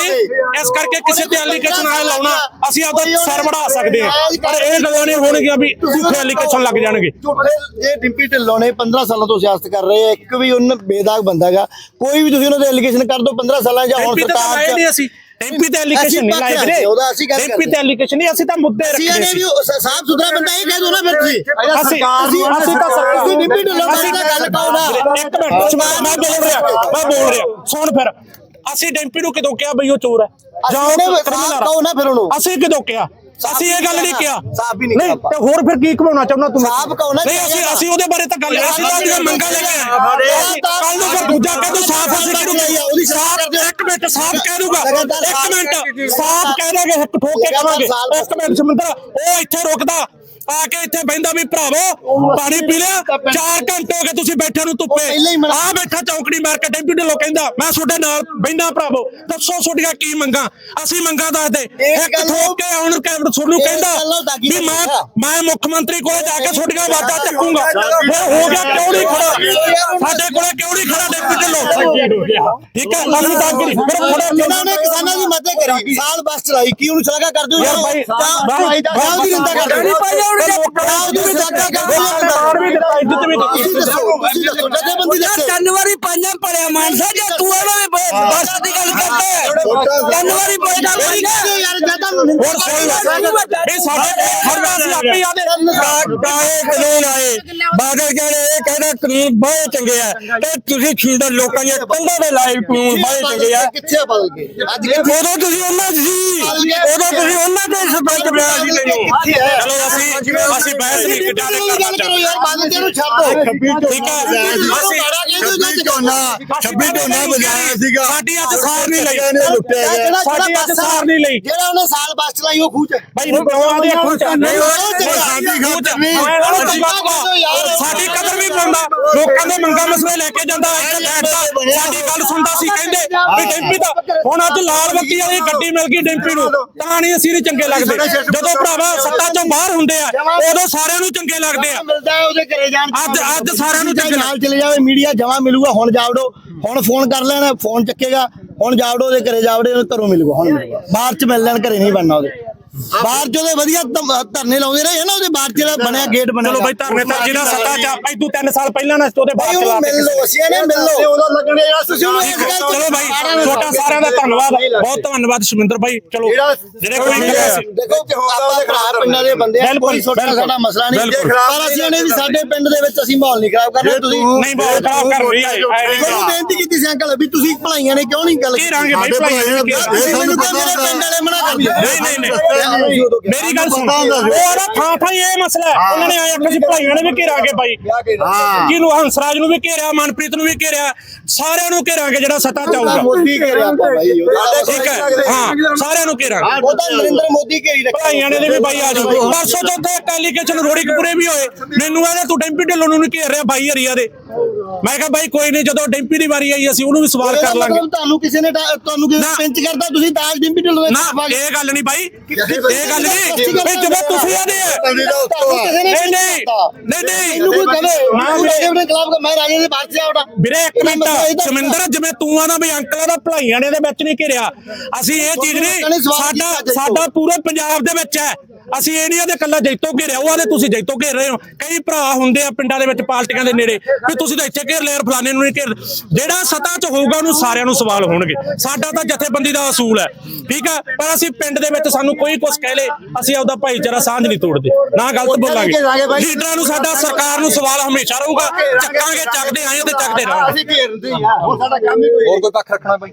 ਇਸ ਕਰਕੇ ਕਿਸੇ ਤੇ ਐਲੀਗੇਸ਼ਨ ਆ ਲਾਉਣਾ। ਅਸੀਂ ਆਪਦਾ ਸਿਰ ਵੜਾ ਸਕਦੇ ਹਾਂ। ਪਰ ਇਹ ਗੱਲਾਂ ਨਹੀਂ ਹੋਣਗੀਆਂ ਵੀ ਝੂਠੇ ਐਲੀਗੇਸ਼ਨ ਲੱਗ ਜਾਣਗੇ। ਝੂਠੇ ਜੇ ਡਿੰਪੀ ਢਿੱਲੋਂ ਨੇ 15 ਸਾਲਾਂ ਤੋਂ ਸਿਆਸਤ ਕਰ ਰਹੇ ਆ ਇੱਕ ਵੀ ਉਹਨਾਂ ਬੇਦਾਗ ਬੰਦਾ ਹੈਗਾ। ਕੋਈ ਵੀ ਤੁਸੀਂ ਉਹਨਾਂ ਦੇ ਐਲੀਗੇਸ਼ਨ ਕਰ ਦਿਓ 15 ਸਾਲਾਂ ਜਾਂ ਹੁਣ ਸਰਕਾਰ ਚ ਨਹੀਂ ਅਸੀਂ। ਐਮਪੀ ਤੇ ਐਲੀਗੇਸ਼ਨ ਨਹੀਂ ਲਾਏ ਵੀਰੇ। ਉਹਦਾ ਅਸੀਂ ਗੱਲ ਐਮਪੀ ਤੇ ਐਲੀਗੇਸ਼ਨ ਨਹੀਂ ਅਸੀਂ ਤਾਂ ਮੁੱਦੇ ਰੱਖਦੇ ਨੇ ਵੀ ਸੀ ਸਾਫ਼ ਸੁਥਰਾ ਬੰਦਾ ਇਹ ਕਹਿ ਦੋ ਨਾ ਫਿਰ ਤੁਸੀਂ। ਅਸੀਂ ਅਸੀਂ ਤਾਂ ਸਰਕਾਰ ਅਸੀਂ ਡਿੰਪੀ ਢਿੱਲੋਂ ਤਾਂ ਗੱਲ ਕਹੋ ਨਾ। ਇੱਕ ਮਿੰਟ ਮੈਂ ਮੈਂ ਬੋਲ ਰਿਹਾ ਮੈਂ ਬੋਲ ਰਿਹਾ। ਸੁਣ ਫਿਰ। ਅਸੀਂ ਡੈਂਪੀ ਨੂੰ ਕਿਦੋਂ ਕਿਹਾ ਬਈ ਉਹ ਚੋਰ ਹੈ? ਜਾਂ ਉਹ ਅਸੀਂ ਨੇ criminal ਸਾਫ਼ ਕਹੋ ਨਾ ਫਿਰ ਉਹਨੂੰ। ਅਸੀਂ ਕਿਦੋਂ ਕਿਹਾ? ਅਸੀਂ ਇਹ ਗੱਲ ਨਹੀਂ ਕਿਹਾ। ਸਾਫ਼ ਵੀ ਨਹੀਂ ਕਿਹਾ ਆਪਾਂ। ਤੇ ਹੋਰ ਫਿਰ ਕੀ ਘਵਾਉਣਾ ਚਾਹੁੰਦਾ ਤੂੰ ਸਾਫ਼ ਕਹੋ ਨਾ ਨਹੀਂ ਅਸੀਂ ਅਸੀਂ ਉਹਦੇ ਬਾਰੇ ਤਾਂ ਗੱਲ ਅਸੀਂ ਤਾਂ ਉਹਦੀਆਂ ਮੰਗਾਂ ਲੈ ਕੇ ਆਏ। ਕੱਲ ਨੂੰ ਫਿਰ ਦੂਜਾ ਕਹਿ ਦੂ ਸਾਫ਼ ਅਸੀਂ ਕਿਹਨੂੰ ਸਾਫ਼ ਇੱਕ ਮਿੰਟ ਸਾਫ਼ ਕਹਿ ਦੂਗਾ। ਇੱਕ ਮਿੰਟ ਸਾਫ਼ ਕਹਿ ਦੇਗੇ ਇੱਕ ਠੋਕ ਕੇ ਕਵਾਂਗੇ। ਇੱਕ ਮਿੰਟ ਸਮੁੰਦਰ ਉਹ ਇੱਥੇ ਰੁਕਦਾ। ਆ ਕੇ ਇੱਥੇ ਬੈਂਦਾ ਵੀ ਭਰਾਵੋ ਪਾਣੀ ਪੀ ਲਿਆ 4 ਘੰਟੇ ਹੋ ਗਏ ਤੁਸੀਂ ਬੈਠੇ ਨੂੰ ਧੁੱਪੇ। ਹੀ ਆ ਬੈਠਾ ਚੌਂਕੜੀ ਮਾਰ ਕੇ ਡੈਂਪੀ ਢਿੱਲੋਂ ਕਹਿੰਦਾ ਮੈਂ ਤੁਹਾਡੇ ਨਾਲ ਬੈਂਦਾ ਭਰਾਵੋ ਦੱਸੋ ਤੁਹਾਡੀਆਂ ਕੀ ਮੰਗਾਂ? ਅਸੀਂ ਮੰਗਾਂ ਦੱਸਦੇ ਇੱਕ ਠੋਕ ਕੇ ਹੁਣ ਤੁਹਾਨੂੰ ਕਹਿੰਦਾ ਤਾਂ ਵੀ ਮੈਂ? ਮੈਂ ਮੁੱਖ ਮੰਤਰੀ ਕੋਲੇ ਜਾ ਕੇ ਤੁਹਾਡੀਆਂ ਆਵਾਜ਼ਾਂ ਚੱਕੂੰਗਾ ਫਿਰ ਹੋ ਗਿਆ ਕਿਉਂ ਨਹੀਂ ਖੜਾ? ਸਾਡੇ ਕੋਲੇ ਕਿਉਂ ਨਹੀਂ ਖੜਾ ਡੈਂਪੀ ਢਿੱਲੋਂ? ਠੀਕ ਹੈ ਅਸੀਂ ਤਾਂ ਨਹੀਂ ਫਿਰ ਖੜਾ ਜਿਨ੍ਹਾਂ ਨੇ ਕਿਸਾਨਾਂ ਦੀ ਮਦਦ ਕਰੀ। ਸਾਲ ਬਸ ਚਲਾਈ। ਕੀ ਉਹਨੂੰ ਸਲਾਗਾ ਕਰ ਦਿਓ ਯਾਰ ਭਾਈ ਭਾਈ ਦਾ ਦੀ ਨਿੰਦਾ ਕਰ ਦਿਓ। ਸਾਲ ਜਨਵਰੀ ਪੰਜਾਂ ਪੜਿਆ ਮਾਨਸਾ ਜੇ ਤੂੰ ਇਹਨਾਂ ਦੇ ਬਸ ਦੀ ਗੱਲ ਕਰਦਾ। ਜਨਵਰੀ ਪੰਜਾਂ ਜਦਾਂ ਹੋਰ ਸਹੀ ਗੱਲ ਇਹ ਸਾਡੇ ਹਰਦਾ ਸੀ ਆਪੇ ਆਦੇ ਕਾਹੇ ਕਾਨੂੰਨ ਆਏ। ਬਾਦਲ ਕਹਿੰਦੇ ਇਹ ਕਹਿੰਦਾ ਕਾਨੂੰਨ ਬਹੁਤ ਚੰਗੇ ਆ। ਤੇ ਤੁਸੀਂ ਖਿੰਦਰ ਲੋਕਾਂ ਦੀਆਂ ਕੰਧਾਂ ਦੇ ਲਾਏ ਕਾਨੂੰਨ ਬਹੁਤ ਚੰਗੇ ਆ। ਕਿੱਥੇ ਬਦਲ ਗਏ? ਅੱਜ ਉਦੋਂ ਤੁਸੀਂ ਉਹਨਾਂ ਸੀ। ਉਦੋਂ ਤੁਸੀਂ ਉਹਨਾਂ ਦੇ ਸਰਪੰਚ ਬਣਾਇਆ ਸੀ ਮੈਨੂੰ ਚਲੋ ਅਸੀਂ ਅਸੀਂ ਬਹਿਸ ਨਹੀਂ ਕਿੱਡਾ ਗੱਲ ਕਰੋ ਯਾਰ ਬਾਦਲ ਜੀ ਨੂੰ ਛੱਡ ਦਿਓ ਠੀਕ ਹੈ ਅਸੀਂ ਛੱਬੀ ਝੋਨਾ ਬਜਾਇਆ ਸੀਗਾ। ਸਾਡੀ ਅੱਜ ਸਾਰ ਨਹੀਂ ਲਈ। ਲੁੱਟਿਆ ਗਿਆ ਸਾਡੀ ਅੱਜ ਸਾਰ ਨਹੀਂ ਲਈ। ਜਿਹੜਾ ਉਹਨੇ ਸਾਲ ਬਸ ਚਲਾਈ ਉਹ ਖੂਚ। ਭਾਈ ਨੌਂ ਦੀਆਂ ਖੂਚਾਂ ਨਹੀਂ ਸਾਡੀ ਖਾਤਰ ਨਹੀਂ ਸਾਡੀ ਕਦਰ ਵੀ ਪਾਉਂਦਾ ਲੋਕਾਂ ਦੇ ਮੰਗਾਂ ਮਸਲੇ ਲੈ ਕੇ ਜਾਂਦਾ ਇੱਥੇ ਬੈਠਦਾ ਸਾਡੀ ਗੱਲ ਸੁਣਦਾ ਸੀ ਕਹਿੰਦੇ ਵੀ ਡੈਂਪੀ ਦਾ ਹੁਣ ਅੱਜ ਲਾਲ ਬੱਤੀ ਵਾਲੀ ਗੱਡੀ ਮਿਲ ਗਈ ਡੈਂਪੀ ਨੂੰ ਤਾਂ ਨਹੀਂ ਅਸੀਂ ਨਹੀਂ ਚੰਗੇ ਲੱਗਦੇ। ਜਦੋਂ ਭਰਾਵਾ ਸੱਤਾ ਚੋਂ ਬਾਹਰ ਹੁੰਦੇ ਆ ਉਦੋਂ ਸਾਰਿਆਂ ਨੂੰ ਚੰਗੇ ਲੱਗਦੇ ਆ। ਮਿਲਦਾ ਉਹਦੇ ਘਰੇ ਜਾਣ ਅੱਜ ਅੱਜ ਸਾਰਿਆਂ ਨੂੰ ਚੰਗੇ ਨਾਲ ਚਲੇ ਜਾਵੇ ਮੀਡੀਆ ਜਮਾ ਮਿਲੂਗਾ ਹੁਣ ਜਾਵੜੋ ਹੁਣ ਫੋਨ ਕਰ ਲੈਣਾ ਫੋਨ ਚੱਕੇਗਾ। ਹੁਣ ਜਾਵੜੋ ਉਹਦੇ ਘਰੇ ਜਾਵੜੇ ਉਹਨੂੰ ਘਰੋਂ ਮਿਲੂਗਾ ਹੁਣ ਮਿਲੂਗਾ ਬਾਹਰ ਚ ਮਿਲ ਲੈਣ ਘਰੇ ਨਹੀਂ ਬਣਨਾ ਉਹਦੇ। ਬਾਹਰ ਚ ਉਹਦੇ ਵਧੀਆ ਧਮ- ਧਰਨੇ ਲਾਉਂਦੇ ਰਹੇ ਨਾ ਉਹਦੇ ਬਾਹਰ ਚ ਜਿਹੜਾ ਬਣਿਆ ਗੇਟ ਬਣਿਆ ਚਲੋ ਬਾਈ ਧਰਨੇ ਤਾਂ ਜਿਹਨਾਂ ਸੱਤਾ ਚ ਆਪਾਂ ਇਦੋਂ 3 ਸਾਲ ਪਹਿਲਾਂ ਨਾ ਉਹਦੇ ਭਾਈ ਬਾਅਦ ਉਹਨੂੰ ਚਲਾ ਮਿਲ ਲਓ ਅਸੀਂ ਇਹਨੇ ਮਿਲ ਲਓ। ਉਦੋਂ ਲੱਗਣੇ ਯਾਰ ਤੁਸੀਂ ਉਹਨੂੰ ਇਸ ਗੱਲ ਤੋਂ- ਚਲੋ ਬਾਈ ਤੁਹਾਡਾ ਸਾਰਿਆਂ ਦਾ ਧੰਨਵਾਦ ਬਹੁਤ ਧੰਨਵਾਦ ਸ਼ਮਿੰਦਰ ਬਾਈ ਚਲੋ। ਜਿਹੜੇ ਕੋਈ ਨਹੀਂ ਸੀ ਦੇਖੋ ਆਪਾਂ ਭਰਾ ਪਿੰਡਾਂ ਦੇ ਬੰਦੇ ਆ ਬਿਲਕੁਲ, ਕੋਈ ਛੋਟਾ ਬਿਲਕੁਲ। ਸਾਡਾ ਮਸਲਾ ਨਹੀਂ। ਬਿਲਕੁਲ। ਪਰ ਅਸੀਂ ਇਹਨੇ ਵੀ ਸਾਡੇ ਪਿੰਡ ਦੇ ਵਿੱਚ ਅਸੀਂ ਮਾਹੌਲ ਨਹੀਂ ਖਰਾਬ ਕਰਨਾ ਤੁਸੀਂ ਨਹੀਂ ਬਹੁਤ ਖਰਾਬ ਕਰ ਰਹੀ ਹੈ ਮੈਨੂੰ ਬੇਨਤੀ ਕੀਤੀ ਸੀ ਅੰਕਲ ਵੀ ਤੁਸੀਂ ਭਲਾਈਆਂ ਨੇ ਕਿਉਂ ਨਹੀਂ ਗੱਲ ਕੀ ਰਾਂਗੇ ਭਾਈ ਤੁਸੀਂ ਮੈਨੂੰ ਕਿਹਾ ਮੇਰੇ ਪਿੰਡ ਵਾਲੇ ਮਨਾ ਕਰ ਦਿਓ ਨਹੀਂ ਨਹੀਂ ਨਹੀਂ ਮੇਰੀ ਗੱਲ ਸੁਣ। ਉਹ ਨਾ ਥਾਂ ਥਾਂ ਹੀ ਇਹ ਮਸਲਾ ਹੈ। ਉਹਨਾਂ ਨੇ ਆਇਆ ਕਿ ਅਸੀਂ ਭਾਈਆਂ ਨੇ ਵੀ ਘੇਰਾਂਗੇ ਬਾਈ। ਜਿਹਨੂੰ ਹੰਸਰਾਜ ਨੂੰ ਵੀ ਘੇਰਿਆ ਮਨਪ੍ਰੀਤ ਨੂੰ ਵੀ ਘੇਰਿਆ ਸਾਰਿਆਂ ਨੂੰ ਘੇਰਾਂਗੇ ਜਿਹੜਾ ਸੱਤਾ ਚਾਹੂਗਾ ਮੋਦੀ ਘੇਰਿਆ ਆਪਾਂ ਠੀਕ ਹੈ। ਹਾਂ ਸਾਰਿਆਂ ਨੂੰ ਘੇਰਾਂਗੇ। ਉਹ ਤਾਂ ਨਰਿੰਦਰ ਮੋਦੀ ਘੇਰੀ ਰੱਖਿਆ। ਭਾਈਆਂ ਨੇ ਦੇ ਵੀ ਬਾਈ ਆ ਜਾਓ। ਪਰਸੋਂ ਤੋਂ ਤੇ ਐਲੀਗੇਸ਼ਨ ਰੋੜੀ ਕਪੂਰੇ ਵੀ ਹੋਏ। ਮੈਨੂੰ ਕਹਿੰਦਾ ਤੂੰ ਡੈਂਪੀ ਢਿੱਲੋਂ ਨੂੰ ਨਹੀਂ ਘੇਰ ਰਿਹਾ ਬਾਈ ਹਰੀਆ ਦੇ। ਮੈਂ ਕਿਹਾ ਬਾਈ ਕੋਈ ਨਹੀਂ ਜਦੋਂ ਡੈਂਪੀ ਦੀ ਵਾਰੀ ਆਈ ਅਸੀਂ ਉਹਨੂੰ ਵੀ ਸਵਾਲ ਕਰ ਲਾਂਗੇ। ਤੁਹਾਨੂੰ ਕਿਸੇ ਨੇ ਤੁਹਾਨੂੰ ਕਿਸੇ ਨੇ। ਨਾ। ਪਿੰਚ ਕਰਦਾ ਤੁਸੀਂ ਦਾਜ ਡਿੰਪੀ ਢਿੱਲੋਂ ਦੇ ਨਾ ਆ। ਇਹ ਗੱਲ ਨਹੀਂ ਬਾਈ। ਇਹ ਗੱਲ ਨਹੀਂ। ਵੀ ਜਦੋਂ ਤੁਸੀਂ ਆਦੇ ਆ। ਨੇ ਨਹੀਂ ਨਹੀਂ। ਨਹੀਂ ਨਹੀਂ ਇਹਨੂੰ ਕੋਈ ਨਾ ਮੈਂ ਵੀਰੇ। ਰਾਜੇ ਦੇ ਖਿਲਾਫ ਮੈਂ ਰਾਜੇ ਦੇ ਬਾਅਦ ਚ ਆਉਣਾ ਵੀਰੇ ਇੱਕ ਮਿੰਟ ਸਮਿੰਦਰ ਜਿਵੇਂ ਤੂੰ ਆਦਾ ਵੀ ਅੰਕਲਾਂ ਦਾ ਭਲਾਈਆਂ ਨੇ ਦੇ ਵਿੱਚ ਨਹੀਂ ਘਿਰਿਆ। ਅਸੀਂ ਇਹ ਚੀਜ਼ ਨਹੀਂ ਸਾਡਾ ਸਾਡਾ ਪੂਰੇ ਪੰਜਾਬ ਦੇ ਵਿੱਚ ਹੈ। ਅਸੀਂ ਇਹ ਨਹੀਂ ਆਦੇ ਕੱਲਾ ਜੈਤੋ ਘੇਰਿਆ ਉਹ ਆਦੇ ਤੁਸੀਂ ਜੈਤੋ ਘੇਰ ਰਹੇ ਹੋ। ਕਈ ਭਰਾ ਹੁੰਦੇ ਆ ਪਿੰਡਾਂ ਦੇ ਵਿੱਚ ਪਾਰਟੀਆਂ ਦੇ ਨੇੜੇ ਵੀ ਤੁਸੀਂ ਤਾਂ ਇੱਥੇ ਘੇਰ ਲਿਆ ਫਲਾਣੇ ਨੂੰ ਨਹੀਂ ਘੇਰ ਜਿਹੜਾ ਸਤਾ 'ਚ ਹੋਊਗਾ ਉਹਨੂੰ ਸਾਰਿਆਂ ਨੂੰ ਸਵਾਲ ਹੋਣਗੇ। ਸਾਡਾ ਤਾਂ ਜਥੇਬੰਦੀ ਦਾ ਅਸੂਲ ਹੈ ਠੀਕ ਆ? ਪਰ ਅਸੀਂ ਪਿੰਡ ਦੇ ਵਿੱਚ ਸਾਨੂੰ ਕੋਈ ਕੁਝ ਕਹਿ ਲੇ ਅਸੀਂ ਆਪਦਾ ਭਾਈਚਾਰਾ ਸਾਂਝ ਨਹੀਂ ਤੋੜਦੇ। ਨਾ ਗਲਤ ਬੋਲਾਂਗੇ। ਲੀਡਰਾਂ ਨੂੰ ਸਾਡਾ ਸਰਕਾਰ ਨੂੰ ਸਵਾਲ ਹਮੇਸ਼ਾ ਰਹੂਗਾ। ਚੱਕਾਂਗੇ ਚੱਕਦੇ ਆਏ ਤੇ ਚੱਕਦੇ ਰਹਾਂਗੇ। ਅਸੀਂ ਘੇਰਦੇ ਆ ਉਹ ਸਾਡਾ ਕੰਮ ਹੀ ਕੋਈ ਹੋਰ ਕੋਈ ਪੱਖ ਰੱਖਣਾ ਬਈ?